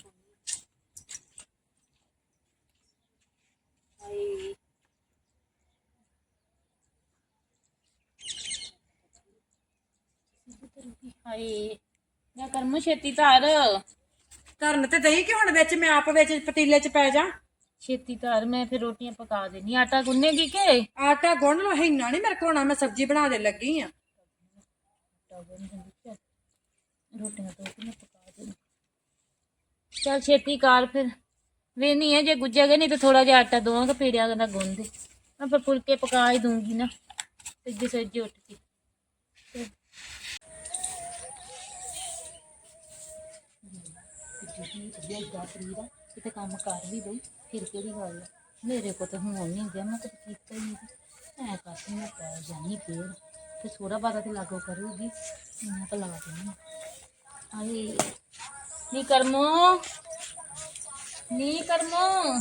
ਹਾਏ। ਹਾਏ ਮੈਂ ਕਰਮੂ ਛੇਤੀ ਧਾਰ। ਧਰਨ ਤੇ ਦਈ ਕਿ ਹੁਣ ਵਿੱਚ ਮੈਂ ਆਪ ਵਿੱਚ ਪਤੀਲੇ 'ਚ ਪੈ ਜਾ? ਛੇਤੀ ਧਾਰ ਮੈਂ ਫਿਰ ਰੋਟੀਆਂ ਪਕਾ ਦੇਣੀ। ਆਟਾ ਗੁੰਨੇਗੀ ਕਿ? ਆਟਾ ਗੁੰਨ ਲੋ ਹਿੰਨਾ ਨਹੀਂ ਮੇਰੇ ਕੋਲ ਹੋਣਾ ਮੈਂ ਸਬਜ਼ੀ ਬਣਾ ਦੇ ਲੱਗੀ ਆ। ਰੋਟੀਆਂ ਤੋਂ ਮੈਂ ਪਕਾ ਦੇਣੀ। ਚਲ ਛੇਤੀ ਕਰ ਫਿਰ। ਵੇ ਨਹੀਂ ਹੈ, ਜੇ ਗੁੱਜੇਗਾ ਨਹੀਂ ਤੇ ਥੋੜਾ ਜਿਹਾ ਆਟਾ ਦੋਵਾਂਗਾ, ਪੀੜਿਆ ਦਾ ਗੁੰਨ ਦੇ ਮੈਂ ਫਿਰ ਫੁਲਕੇ ਪਕਾ ਹੀ ਦੂੰਗੀ ਨਾ ਸੱਜੇ ਸੱਜੇ ਉੱਠ ਕੇ। ਤੇ ਕਿਤੇ ਕੰਮ ਕਰ ਵੀ ਦਈ ਫਿਰ ਕਿਹੜੀ ਗੱਲ ਆ? ਮੇਰੇ ਕੋ ਤਾਂ ਹੁਣ ਨਹੀਂ ਗਿਆ, ਮੈਂ ਤਾਂ ਕੀਤਾ ਹੀ ਨਹੀਂ। ਐ ਕਰ ਮੈਂ ਪੈ ਜਾਨੀ ਫੇਰ, ਤੇ ਥੋੜਾ ਬਾਦਾ ਤੇ ਲਾਗੋ ਕਰੂਗੀ ਇੰਨਾ ਤਾਂ ਲਾ ਦਿੰਦੀ ਹਾਏ ਨੀ ਕਰਮੋ।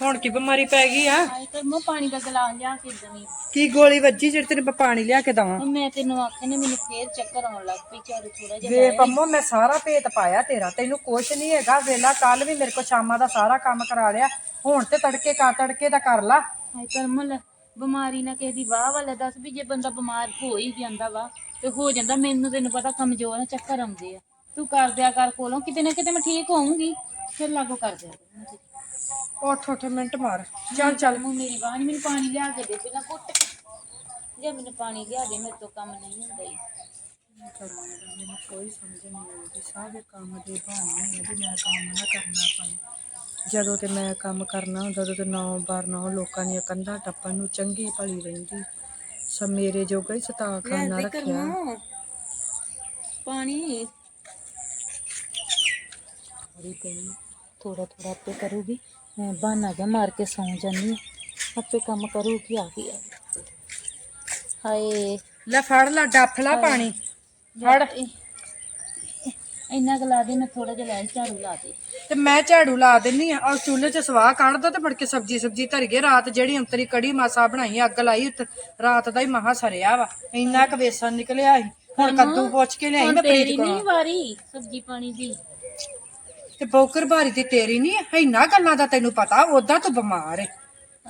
ਹੁਣ ਕੀ ਬਿਮਾਰੀ ਪੈ ਗਈ ਆ? ਕਰਮੋ ਪਾਣੀ ਦਾ ਗਲਾਸ ਲਿਆ ਕੇ ਦਵੀਂ ਕੀ ਗੋਲੀ ਵੱਜੀ ਜਿਹੜੀ ਤੈਨੂੰ ਮੈਂ ਪਾਣੀ ਲਿਆ ਕੇ ਦਵਾਂ? ਮੈਂ ਤੈਨੂੰ ਆਖਿਆ ਨੇ ਮੈਨੂੰ ਫੇਰ ਚੱਕਰ ਆਉਣ ਲੱਗ ਪਈ ਚਾਰੂ ਥੋੜਾ ਜਿਹਾ ਵੇ ਪੰਮੋ ਮੈਂ ਸਾਰਾ ਭੇਤ ਪਾਇਆ ਤੇਰਾ ਤੈਨੂੰ ਕੁਛ ਨਹੀਂ ਹੈਗਾ। ਵੇਲਾ ਕੱਲ ਵੀ ਮੇਰੇ ਕੋ ਸ਼ਾਮਾਂ ਦਾ ਸਾਰਾ ਕੰਮ ਕਰਾ ਲਿਆ। ਹੁਣ ਤੇ ਤੜਕੇ ਕਾ ਤੜਕੇ ਦਾ ਕਰ ਲਾ। ਹਾਏ ਕਰਮਲ ਬਿਮਾਰੀ ਨਾ ਕਿਸੇ ਦੀ ਵਾਹ ਵਾਲੇ ਦੱਸ ਵੀ ਜੇ ਬੰਦਾ ਬਿਮਾਰ ਹੋ ਹੀ ਜਾਂਦਾ ਵਾ ਤੇ ਹੋ ਜਾਂਦਾ ਮੈਨੂੰ ਤੈਨੂੰ ਪਤਾ ਕਮਜ਼ੋਰ ਆ ਚੱਕਰ ਆਉਂਦੇ ਆ। ਤੂੰ ਕਰ ਦਿਆ ਕਰ ਕੋਲੋਂ ਕਿਤੇ ਨਾ ਕਿਤੇ ਮੈਂ ਠੀਕ ਹੋਊਂਗੀ। ਫਿਰ ਲਾਗੋ ਕਰ ਦਿਆ ਕਰ। ਉੱਠ ਉੱਠ ਮਿੰਟ ਮਾਰ। ਚੱਲ ਚੱਲ। ਮੂੰ ਮੇਰੀ ਬਾਂਹ ਨੀ, ਮੈਨੂੰ ਪਾਣੀ ਲਿਆ ਕੇ ਦੇ ਪਹਿਲਾਂ ਕੁੱਟ ਕੇ। ਜੇ ਮੈਨੂੰ ਪਾਣੀ ਲਿਆ ਦੇ ਮੇਰੇ ਤੋਂ ਕੰਮ ਨਹੀਂ ਹੁੰਦਾ ਈ ਮੈਨੂੰ ਕੋਈ ਸਮਝ ਨਹੀਂ ਆਉਂਦੀ ਸਾਰੇ ਕੰਮ ਦੇ ਬਹਾਨੇ ਨੇ ਵੀ ਮੈਂ ਕੰਮ ਨਾ ਕਰਨਾ ਪਏ। ਜਦੋਂ ਤੇ ਮੈਂ ਕੰਮ ਕਰਨਾ ਹੁੰਦਾ ਉਦੋਂ ਤੇ ਨੌ ਬਾਰ ਨੌ ਲੋਕਾਂ ਦੀਆਂ ਕੰਧਾਂ ਟੱਪਣ ਨੂੰ ਚੰਗੀ ਭਲੀ ਰਹਿੰਦੀ। ਸਭ ਮੇਰੇ ਜੋਗਾ ਹੀ ਸਤਾ ਖਾਨਾ ਰੱਖਿਆ। ਪਾਣੀ ਥੋੜੀ ਪਈ। ਥੋੜਾ ਥੋੜਾ ਆਪੇ ਕਰੂਗੀ। ਮੈਂ ਬਹਾਨਾ ਜਾ ਮਾਰ ਕੇ ਸੌਂ ਜਾਨੀ। ਆਪੇ ਕੰਮ ਕਰੂਗੀ ਆ ਗਈ ਹਾਏ। ਲੈ ਫੜ ਲੈ ਡੱਫ ਲਾ ਪਾਣੀ। ਫੜ। ਇੰਨਾ ਕੁ ਲਾ ਦੇ ਮੈਂ ਥੋੜਾ ਜਿਹਾ ਲੈ ਝਾੜੂ ਲਾ ਦੇ। ਤੇ ਮੈਂ ਝਾੜੂ ਲਾ ਦਿੰਨੀ ਆ। ਔਰ ਚੁੱਲ੍ਹੇ 'ਚ ਸਵਾਹ ਕੱਢ ਦੋ ਤੇ ਫੜ ਕੇ ਸਬਜੀ ਸਬਜੀ ਧਰ ਗਏ। ਰਾਤ ਜਿਹੜੀ ਅੰਤਰੀ ਕੜੀ ਮਾਸਾ ਬਣਾਈ ਅੱਗ ਲਾਈ ਉੱਤੇ। ਰਾਤ ਦਾ ਹੀ ਮਹਾ ਸਰਿਆ ਵਾ। ਇੰਨਾ ਕੁ ਵੇਸਣ ਨਿਕਲਿਆ ਸੀ। ਹੁਣ ਕੱਦੂ ਪੁੱਛ ਕੇ ਲਿਆਈ ਮੈਂ ਤੇਰੀ ਪ੍ਰੀਤ ਕੋਲੋਂ। ਨਹੀਂ ਵਾਰੀ ਸਬਜੀ ਪਾਣੀ ਦੀ। ਤੇ ਬੋਕਰ ਭਾਰੀ ਦੀ ਤੇਰੀ ਨਹੀਂ ਇੰਨਾ ਗੱਲਾਂ ਦਾ ਤੈਨੂੰ ਪਤਾ ਉਦਾਂ ਤੂੰ ਬਿਮਾਰ ਹੈ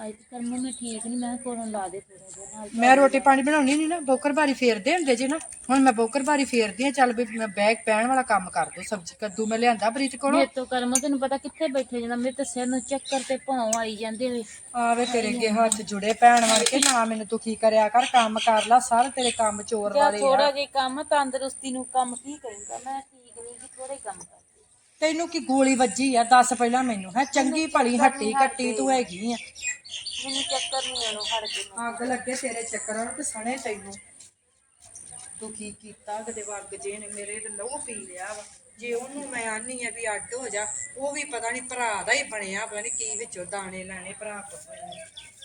ਅੱਜ ਕਰਮ ਮੈਂ ਠੀਕ ਨਹੀਂ ਮੈਂ ਕੋਲੋਂ ਲਾ ਦੇ ਥੋੜਾ ਜਿਹਾ ਨਾਲ। ਮੈਂ ਰੋਟੀ ਪਾਣੀ ਬਣਾਉਣੀ ਨਹੀਂ ਨਾ ਬੋਕਰ ਭਾਰੀ ਫੇਰਦੇ ਹੁੰਦੇ ਜੇ ਨਾ। ਹੁਣ ਮੈਂ ਬੋਕਰ ਭਾਰੀ ਫੇਰਦੀ ਆ ਚੱਲ ਵੀ ਮੈਂ ਬੈਗ ਪੈਣ ਵਾਲਾ ਕੰਮ ਕਰ ਦੋ ਸਬਜੀ ਕੱਦੂ ਮੈਂ ਲਿਆਂਦਾ ਪ੍ਰੀਤ ਕੋਲੋਂ। ਮੇਰੇ ਤੋਂ ਕਰਮ ਤੈਨੂੰ ਪਤਾ ਕਿੱਥੇ ਬੈਠੇ ਜਾਂਦਾ ਮੇਰੇ ਤੇ ਸਿਰ ਨੂੰ ਚੱਕਰ ਤੇ ਭੌਂ ਆਈ ਜਾਂਦੇ ਵੇ ਆਵੇ ਤੇਰੇ ਅੱਗੇ ਹੱਥ ਜੁੜੇ ਵਾਲ ਕੇ ਨਾ ਮੈਨੂੰ ਦੁਖੀ ਕਰਿਆ ਕਰ ਕੰਮ ਕਰ ਲਾ ਸਾਰੇ ਤੇਰੇ ਕੰਮ ਚੋਰ ਜਾਂ ਵਾਲੇ ਥੋੜਾ ਜਿਹਾ ਕੰਮ ਤੰਦਰੁਸਤੀ ਨੂੰ ਕੰਮ ਕੀ ਕਰੇਗਾ ਮੈਂ ਠੀਕ ਨਹੀਂ ਕਿ ਥੋੜਾ ਹੀ ਕੰਮ ਤੈਨੂੰ ਕੀ ਗੋਲੀ ਵੱਜੀ ਆ? ਦੱਸ ਪਹਿਲਾਂ ਮੈਨੂੰ ਹੈ? ਚੰਗੀ ਭਲੀ ਹੱਟੀ ਕੱਟੀ ਤੂੰ ਹੈਗੀ ਆ। ਮੈਨੂੰ ਚੱਕਰ ਨਹੀਂ ਆਉਣੋਂ ਹਟ ਗਏ ਅੱਗ ਲੱਗੇ ਤੇਰੇ ਚੱਕਰਾਂ ਨੂੰ ਤੇ ਸਣੇ ਤੈਨੂੰ। ਤੂੰ ਕੀ ਕੀਤਾ ਕਿਤੇ ਵਗ ਜੇ ਨੇ ਮੇਰੇ ਤੇ ਲਹੂ ਪੀ ਲਿਆ ਵਾ। ਜੇ ਉਹਨੂੰ ਮੈਂ ਆਨੀ ਆ ਵੀ ਅੱਡ ਹੋ ਜਾ ਉਹ ਵੀ ਪਤਾ ਨਹੀਂ ਭਰਾ ਦਾ ਹੀ ਬਣਿਆ ਪਤਾ ਨਹੀਂ ਕੀ ਵਿੱਚੋਂ ਦਾਣੇ ਲੈਣੇ ਭਰਾ ਤੋਂ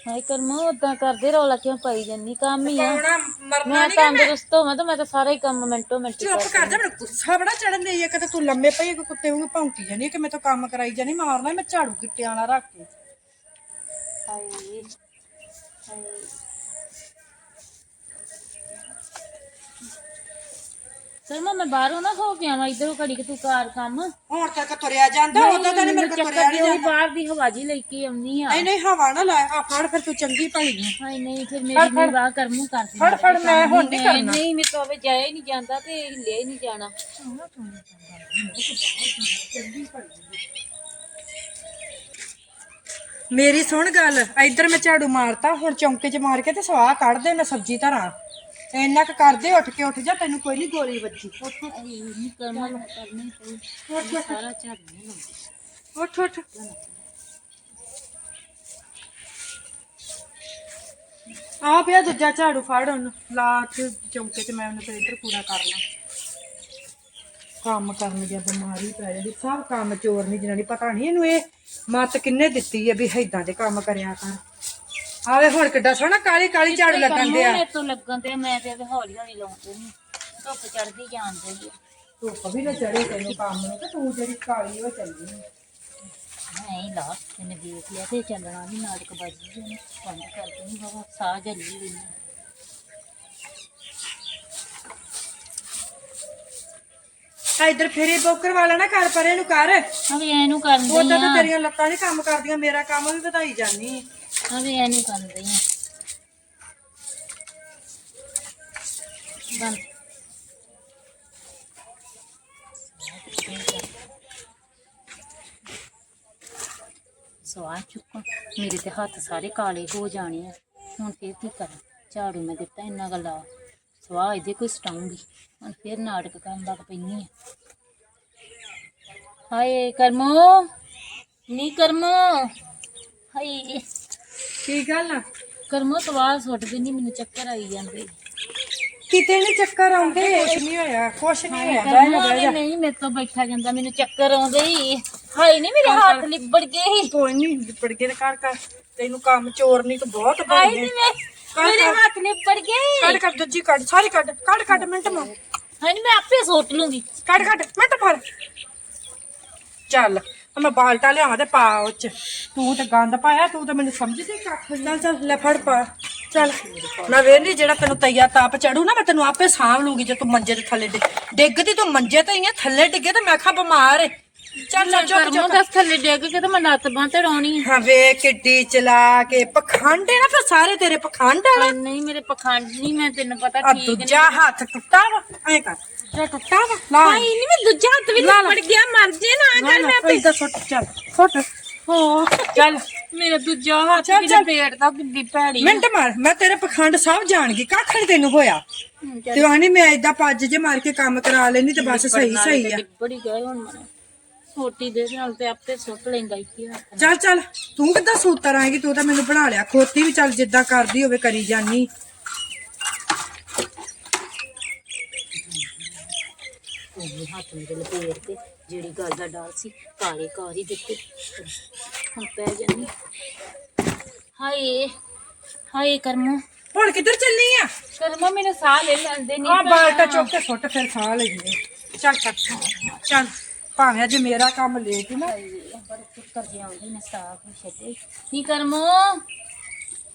ਹਾਏ ਕਰਮ ਉਦਾਂ ਕਰਦੇ ਰੌਲਾ ਕਿਉਂ ਪਾਈ ਜੰਨੀ ਕੰਮ ਹੀ ਆ। ਮਰਨਾ ਮੈਂ ਨਹੀਂ ਤੰਦਰੁਸਤ ਹੋਵਾਂ ਤਾਂ ਮੈਂ ਤਾਂ ਸਾਰਾ ਹੀ ਕੰਮ ਮਿੰਟੋ ਮਿੰਟ ਹੀ ਚੁੱਪ ਕਰ ਜਾ ਮੈਨੂੰ ਗੁੱਸਾ ਬੜਾ ਚੜਨ ਦੇ ਆ ਕਿਤੇ ਤੂੰ ਲੰਮੇ ਪਈ ਇੱਕ ਕੁੱਤੇ ਵਾਂਗੂ ਭੌਂਕੀ ਜਾਨੀ ਕਿ ਮੈਂ ਤਾਂ ਕੰਮ ਕਰਾਈ ਜਾਨੀ ਮਾਰਨਾ ਮੈਂ ਝਾੜੂ ਗਿੱਟਿਆਂ ਨਾਲ ਰੱਖ ਕੇ। ਹਾਏ ਹਾਏ। ਸਰਮਾ ਮੈਂ ਬਾਹਰੋਂ ਨਾ ਹੋ ਕੇ ਆਵਾਂ ਇਧਰੋਂ ਘੜੀ ਕਿ ਤੂੰ ਕਾਰ ਕੰਮ। ਹੁਣ ਤੱਕ ਤੁਰਿਆ ਜਾਂਦਾ ਉਦੋਂ ਤਾਂ ਨੀ ਮੇਰੇ ਕੋਲ ਤੁਰਿਆ ਨਹੀਂ ਬਾਹਰ ਦੀ ਹਵਾ ਜੀ ਲੈ ਕੇ ਆਉਣੀ ਆ। ਨਹੀਂ ਨਹੀਂ ਹਵਾ ਨਾ ਲੈ ਆ ਫੜ ਫਿਰ ਤੂੰ ਚੰਗੀ ਭਲੀ ਆ। ਹਾਏ ਨਹੀਂ ਫਿਰ ਮੇਰੀ ਨਿਵਾਹ ਕਰਮੂ ਕਰਦੀ ਫੜ ਫੜ ਮੈਂ ਹੁਣ ਨਹੀਂ ਕਰਨਾ। ਨਹੀਂ ਮੇਰੇ ਤੋਂ ਅਵੇ ਜਾਇਆ ਹੀ ਨਹੀਂ ਜਾਂਦਾ ਤੇ ਹਿੱਲੇ ਹੀ ਨਹੀਂ ਜਾਣਾ। ਮੇਰੀ ਸੁਣ ਗੱਲ ਇੱਧਰ ਮੈਂ ਝਾੜੂ ਮਾਰਤਾ ਹੁਣ ਚੌਂਕੇ 'ਚ ਮਾਰ ਕੇ ਤੇ ਸਵਾਹ ਕੱਢ ਦੇ ਮੈਂ ਸਬਜ਼ੀ ਧਰਾਂ। ਇੰਨਾ ਕੁ ਕਰਦੇ ਉੱਠ ਕੇ ਉੱਠ ਜਾ ਤੈਨੂੰ ਕੋਈ ਨਹੀਂ ਗੋਲੀ ਵੱਜੀ। ਉੱਠ ਉੱਠ। ਨਹੀਂ ਕਰਨੀ ਉੱਠ ਉੱਠ। ਸਾਰਾ ਝਾੜੂ ਨਹੀਂ ਲਾਉਂਦੀ ਉੱਠ ਉੱਠ। ਆ ਪਿਆ ਦੂਜਾ ਝਾੜੂ ਫੜ ਉਹਨੂੰ ਲਾ ਕੇ ਚੌਂਕੇ 'ਚ ਮੈਂ ਉਹਨੂੰ ਫਿਰ ਇੱਧਰ ਕੂੜਾ ਕਰ ਲਾਂ। ਕੰਮ ਕਰਨ ਦੀ ਬਿਮਾਰੀ ਪੈ ਜਾਂਦੀ ਸਭ ਕੰਮ ਚੋਰ ਨਹੀਂ ਜਿਹਨਾਂ ਦੀ ਪਤਾ ਨਹੀਂ ਇਹਨੂੰ ਇਹ ਮੱਤ ਕਿੰਨੇ ਦਿੱਤੀ ਹੈ ਵੀ ਏਦਾਂ ਦੇ ਕੰਮ ਕਰਿਆ ਕਰ। ਆਵੇ ਹੁਣ ਕਿੱਡਾ ਸੋਹਣਾ ਕਾਲੀ ਕਾਲੀ ਝਾੜੂ ਲੱਗਣ ਦੇ ਆ ਮੇਰੇ ਤੋਂ ਲੱਗਣ ਤੇ ਮੈਂ ਤੇ ਹੌਲੀ ਹੌਲੀ ਲਾਉਂਦੀ ਨਹੀਂ ਧੁੱਪ ਚੜਦੀ ਜਾਂਦੀ ਹੈ ਧੁੱਪ ਵੀ ਨਾ ਚੜੇ ਤੈਨੂੰ ਕੰਮ ਨੂੰ ਤੇ ਤੂੰ ਜਿਹੜੀ ਕਾਲੀ ਉਹ ਚੱਲੀ ਆਂ। ਮੈਂ ਹੀ ਲਾ ਇਹਨੇ ਦੇਖ ਲਿਆ ਤੇ ਚੱਲਣਾ ਵੀ ਨਾਟਕ ਬਾਜੀ ਜੀ ਨੇ ਬੰਦ ਕਰ ਦੇਣੀ ਬਾਬਾ ਸਾਹ ਜੱਲੀ ਵੀ ਨਹੀਂ ਆ ਇੱਧਰ ਫੇਰੇ ਬੋਕਰ ਵਾਲਾ ਨਾ ਕਰ ਪਰੇ ਨੂੰ ਕਰ। ਅਵੇ ਇਹਨੂੰ ਕਰਨ ਦਈ ਤਾਂ ਆ। ਤੇਰੀਆਂ ਲੱਤਾਂ ਨਹੀਂ ਕੰਮ ਕਰਦੀਆਂ ਮੇਰਾ ਕੰਮ ਵੀ ਵਧਾਈ ਜਾਨੀ। ਅਵੇ ਇਹਨੂੰ ਕਰਨ ਦਈ ਆ ਬੰਦ ਸਵਾਹ ਮੇਰੇ ਤੇ ਹੱਥ ਸਾਰੇ ਕਾਲੇ ਹੋ ਜਾਣੇ ਆ। ਹੁਣ ਫੇਰ ਕੀ ਕਰਾਂ? ਝਾੜੂ ਮੈਂ ਦਿੱਤਾ ਇੰਨਾ ਗੱਲਾਂ ਸਵਾਹ ਇਹਦੇ ਕੋਈ ਸਟਾਉਂਗੀ। ਹੁਣ ਫੇਰ ਨਾਟਕ ਕਰਨ ਲੱਗ ਪੈਣੀ ਆ। ਹਾਏ ਕਰਮੋ। ਨੀ ਕਰਮੋ। ਹਾਏ। ਕੀ ਗੱਲ ਆ? ਕਰਮੋ ਤਵਾਲ ਸੁੱਟ ਦਿੰਦੀ ਮੈਨੂੰ ਚੱਕਰ ਆਈ ਜਾਂਦੇ। ਕਿਤੇ ਨਹੀਂ ਚੱਕਰ ਆਉਂਦੇ? ਕੁਛ ਨਹੀਂ ਹੋਇਆ ਕੁਛ ਨਹੀਂ ਹੋਇਆ। ਬਹਿ ਜਾ ਬਹਿ ਜਾ। ਨਹੀਂ ਮੇਰੇ ਤੋਂ ਬੈਠਾ ਜਾਂਦਾ ਮੈਨੂੰ ਚੱਕਰ ਆਉਂਦੇ ਹੀ। ਹਾਏ ਨਹੀਂ ਮੇਰੇ ਹੱਥ ਲਿਬੜ ਗਏ ਕੋਈ ਨਹੀਂ ਪੜ ਕੇ ਕਰ ਕਰ। ਤੈਨੂੰ ਕੰਮ ਚੋਰ ਨਹੀਂ ਤੂੰ ਬਹੁਤ ਹਾਏ ਬਣ ਨਹੀਂ ਗਏ। ਮੈਂ ਮੇਰੇ ਹੱਥ ਲਿਪੜ ਗਏ ਕੱਢ ਕੱਢ ਦੂਜੀ ਕੱਢ ਸਾਰੀ ਕੱਢ ਕੱਢ ਕੱਢ ਮਿੰਟ ਮਾਰ। ਹਾਂਜੀ ਮੈਂ ਆਪੇ ਸੁੱਟ ਲੂੰਗੀ। ਕੱਢ ਕੱਢ ਮਿੰਟ ਮਾਰ। ਚੱਲ। ਆ ਮੈਂ ਬਾਲਟਾ ਲਿਆਵਾਂ ਤੇ ਪਾ ਉਹ ਚ। ਤੂੰ ਤੇ ਗੰਦ ਪਾਇਆ ਤੂੰ ਤਾਂ ਮੈਨੂੰ ਸਮਝਦੀ ਕੱਖ। ਚੱਲ ਚੱਲ ਲੈ ਫੜ ਪਾ। ਚੱਲ। ਮੈਂ ਵੇਖਦੀ ਜਿਹੜਾ ਤੈਨੂੰ ਤਈਆ ਤਾਪ ਚੜੂ ਨਾ ਮੈਂ ਤੈਨੂੰ ਆਪੇ ਸਾਂਭ ਲੂੰਗੀ ਜੇ ਤੂੰ ਮੰਜੇ ਦੇ ਥੱਲੇ ਡਿੱਗ। ਡਿੱਗਦੀ ਤੂੰ ਮੰਜੇ ਤੇ ਹੀ ਆ ਥੱਲੇ ਡਿੱਗੇ ਤੇ ਮੈਂ ਖਾ ਬਿਮਾਰ ਏ। ਚੱਲ ਚੱਲ ਚੁੱਪ ਕਰਮੋ ਦੱਸ ਥੱਲੇ ਡਿੱਗ ਕੇ ਤੇ ਮੈਂ ਲੱਤ ਬਾਂਹ ਤੇ ਡਾਉਣੀ ਹਾਂ ਵੇ ਕਿੱਡੀ ਚਲਾ ਕੇ। ਪਖੰਡ ਏ ਨਾ ਫਿਰ ਸਾਰੇ ਤੇਰੇ ਪਖੰਡ ਆ ਨਹੀਂ ਮੇਰੇ ਪਖੰਡ ਨਹੀਂ ਮੈਂ ਤੈਨੂੰ ਪਤਾ ਆ ਠੀਕ ਨਹੀਂ। ਦੂਜਾ ਹੱਥ ਟੁੱਟਾ ਵਾ। ਐ ਕਰ। ਜੇ ਟੁੱਟਾ ਵਾ। ਹਾਈ ਨਹੀਂ ਮੈਂ ਦੂਜਾ ਹੱਥ ਵੀ ਲਾ। ਲਿਪੜ ਗਿਆ ਮਰ ਜੇ ਨਾ ਨਾ ਕਰ ਨਾ ਮੈਂ ਕੋਈ ਤਾਂ ਸੁੱਟ ਚੱਲ ਸੁੱਟ। ਹੋ ਚੱਲ। ਮੇਰਾ ਦੂਜਾ ਹੱਥ ਚੱਲ, ਵੀ ਚੱਲ। ਪੇਟ ਦਾ ਕਿੱਡੀ ਭੈੜੀ ਮਿੰਟ ਮਾਰ ਮੈਂ ਤੇਰੇ ਪਖੰਡ ਸਭ ਜਾਣ ਗਈ ਕੱਖ ਨੀ ਤੈਨੂੰ ਹੋਇਆ। ਤੇ ਆਣੀ ਮੈਂ ਏਦਾਂ ਪੱਜ ਜੇ ਮਾਰ ਕੇ ਕੰਮ ਕਰਾ ਲੈਣੀ ਤੇ ਬਸ ਸਹੀ ਸਹੀ ਆ। ਬੜੀ ਗਏ ਹੁਣ ਮੈਂ ਛੋਟੀ ਦੇ ਨਾਲ ਤੇ ਆਪੇ ਸੁੱਟ ਲੈਂਦਾ ਇੱਥੇ ਹੱਥ ਚੱਲ ਚੱਲ ਤੂੰ ਕਿੱਦਾਂ ਸੂਤਰ ਆਏਗੀ? ਤੂੰ ਤਾਂ ਮੈਨੂੰ ਬਣਾ ਲਿਆ। ਖੋਤੀ ਵੀ ਚੱਲ ਜਿੱਦਾਂ ਕਰਦੀ ਹੋਵੇ ਕਰੀ ਜਾਨੀ। ਉਹਨੇ ਹੱਥ ਮੇਰੇ ਲਪੇਟ ਤੇ ਜਿਹੜੀ ਗੱਲ ਦਾ ਡਰ ਸੀ ਕਾਲੇ ਕਾਰ ਹੀ ਦਿੱਤੇ। ਹੁਣ ਪੈ ਜਾਨੀ ਹਾਏ ਹਾਏ ਕਰਮੋ। ਹੁਣ ਕਿੱਧਰ ਚੱਲੀ ਆ? ਕਰਮੋ ਮੇਰੇ ਸਾਹ ਲੈ ਲੈਂਦੇ ਨਹੀਂ ਆ ਬਾਲਟਾ ਚੁੱਕ ਕੇ ਸੁੱਟ ਫਿਰ ਖਾ ਲਈਏ। ਚੱਲ ਚੱਲ ਚੱਲ। ਭਾਵੇਂ ਅੱਜ ਮੇਰਾ ਕੰਮ ਲੇਟ ਹੀ ਨਾ। ਬੜੇ ਚੱਕਰ ਜਿਹੇ ਆਉਂਦੇ ਨੇ ਸਾਹ ਨੂੰ ਛੱਡੇ। ਨਹੀਂ ਕਰਮੋ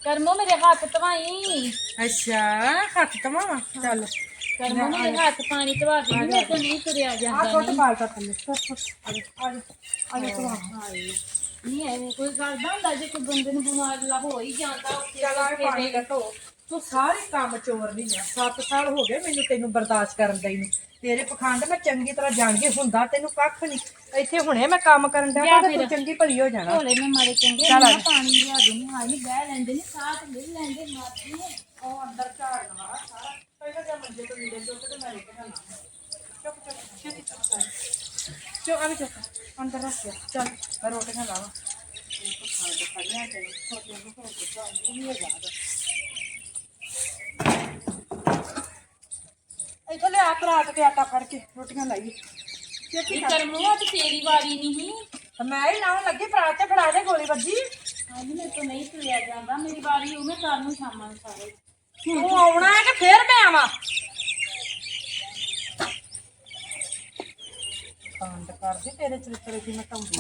ਕਰਮੋ ਮੇਰੇ ਹੱਥ ਧਵਾਈ। ਅੱਛਾ ਹੱਥ ਤਮਾ ਚੱਲ। ਕਰਮੋ ਮੇਰੇ ਹੱਥ ਪਾਣੀ ਧਵਾ ਦੇ ਮੇਰੇ ਤੋਂ ਨਹੀਂ ਤੁਰਿਆ ਆ ਜਾਂਦਾ ਸੁੱਟ ਬਾਲਟਾ ਥੱਲੇ ਸੁੱਟ ਸੁੱਟ ਆ ਜਾ, ਆ ਜਾ, ਆ ਜਾ ਤੂੰ ਆ। ਹਾਏ। ਨਹੀਂ ਐਵੇਂ ਕੋਈ ਕਰਦਾ ਹੁੰਦਾ ਜੇ ਕੋਈ ਬੰਦੇ ਨੂੰ ਬਿਮਾਰ ਲਾ ਹੋ ਹੀ ਜਾਂਦਾ ਉੱਥੇ ਚੱਲ ਆ ਪਾਣੀ ਦਾ ਧੋ ਤੂੰ ਸਾਰੇ ਕੰਮ ਚੋਰ ਨਹੀਂ ਆ। 7 ਸਾਲ ਹੋ ਗਏ ਮੈਨੂੰ ਤੈਨੂੰ ਬਰਦਾਸ਼ਤ ਕਰਨ ਨੂੰ। ਤੇਰੇ ਪਖੰਡ ਮੈਂ ਚੰਗੀ ਤਰ੍ਹਾਂ ਜਾਣ ਕੇ ਹੁੰਦਾ ਤੈਨੂੰ ਕੱਖ ਨਹੀਂ। ਇੱਥੇ ਹੁਣੇ ਮੈਂ ਕੰਮ ਕਰਨ ਦਾ ਤਾਂ ਤੂੰ। ਚੰਗੀ ਭਲੀ ਹੋ ਜਾਣਾ। ਢੋਲੇ ਮੈਂ ਮਾਰੇ ਚੰਗੇ ਚੱਲ ਆ ਨਾ ਜਾ। ਪਾਣੀ ਲਿਆ ਦੇ ਨਹੀਂ ਹਾਏ ਨਹੀਂ ਬਹਿ ਲੈਂਦੇ ਨੇ ਸਾਹ ਤੇ ਲੈ ਲੈਂਦੇ ਨੇ। ਉਹ ਅੰਦਰ ਝਾੜਨ ਵਾਲਾ। ਚੁੱਕ ਆ ਵੀ ਚੁੱਕ ਅੰਦਰ ਰੱਖ ਗਿਆ ਚੱਲ ਮੈਂ ਰੋਟੀਆਂ ਲਾਵਾਂ ਇੱਥੇ ਲਿਆ ਪਰਾਤ ਤੇ ਆਟਾ ਫੜ ਕੇ ਰੋਟੀਆਂ ਲਾਈਏ। ਛੇਤੀ ਕਰ ਕਰਮੋ ਅੱਜ ਤੇਰੀ ਵਾਰੀ ਨਹੀਂ ਮੈਂ ਹੀ ਲਾਉਣ ਲੱਗੀ ਪਰਾਤ ਤੇ ਫੜਾ ਦੇ ਗੋਲੀ ਵੱਜੀ। ਹਾਂਜੀ ਮੇਰੇ ਤੋਂ ਨਹੀਂ ਤੁਰਿਆ ਜਾਂਦਾ। ਮੇਰੀ ਵਾਰੀ ਉਹ ਮੈਂ ਕਰ ਨੂੰ ਸ਼ਾਮਾਂ ਨੂੰ ਸਾਰੇ। ਤੂੰ ਆਉਣਾ ਹੈ ਕਿ ਫੇਰ ਮੈਂ ਆਵਾਂ? ਕਾਂਡ ਕਰਦੀ ਤੇਰੇ ਚਰਿੱਤਰ ਦੀ ਮੈਂ ਟੰਗੀ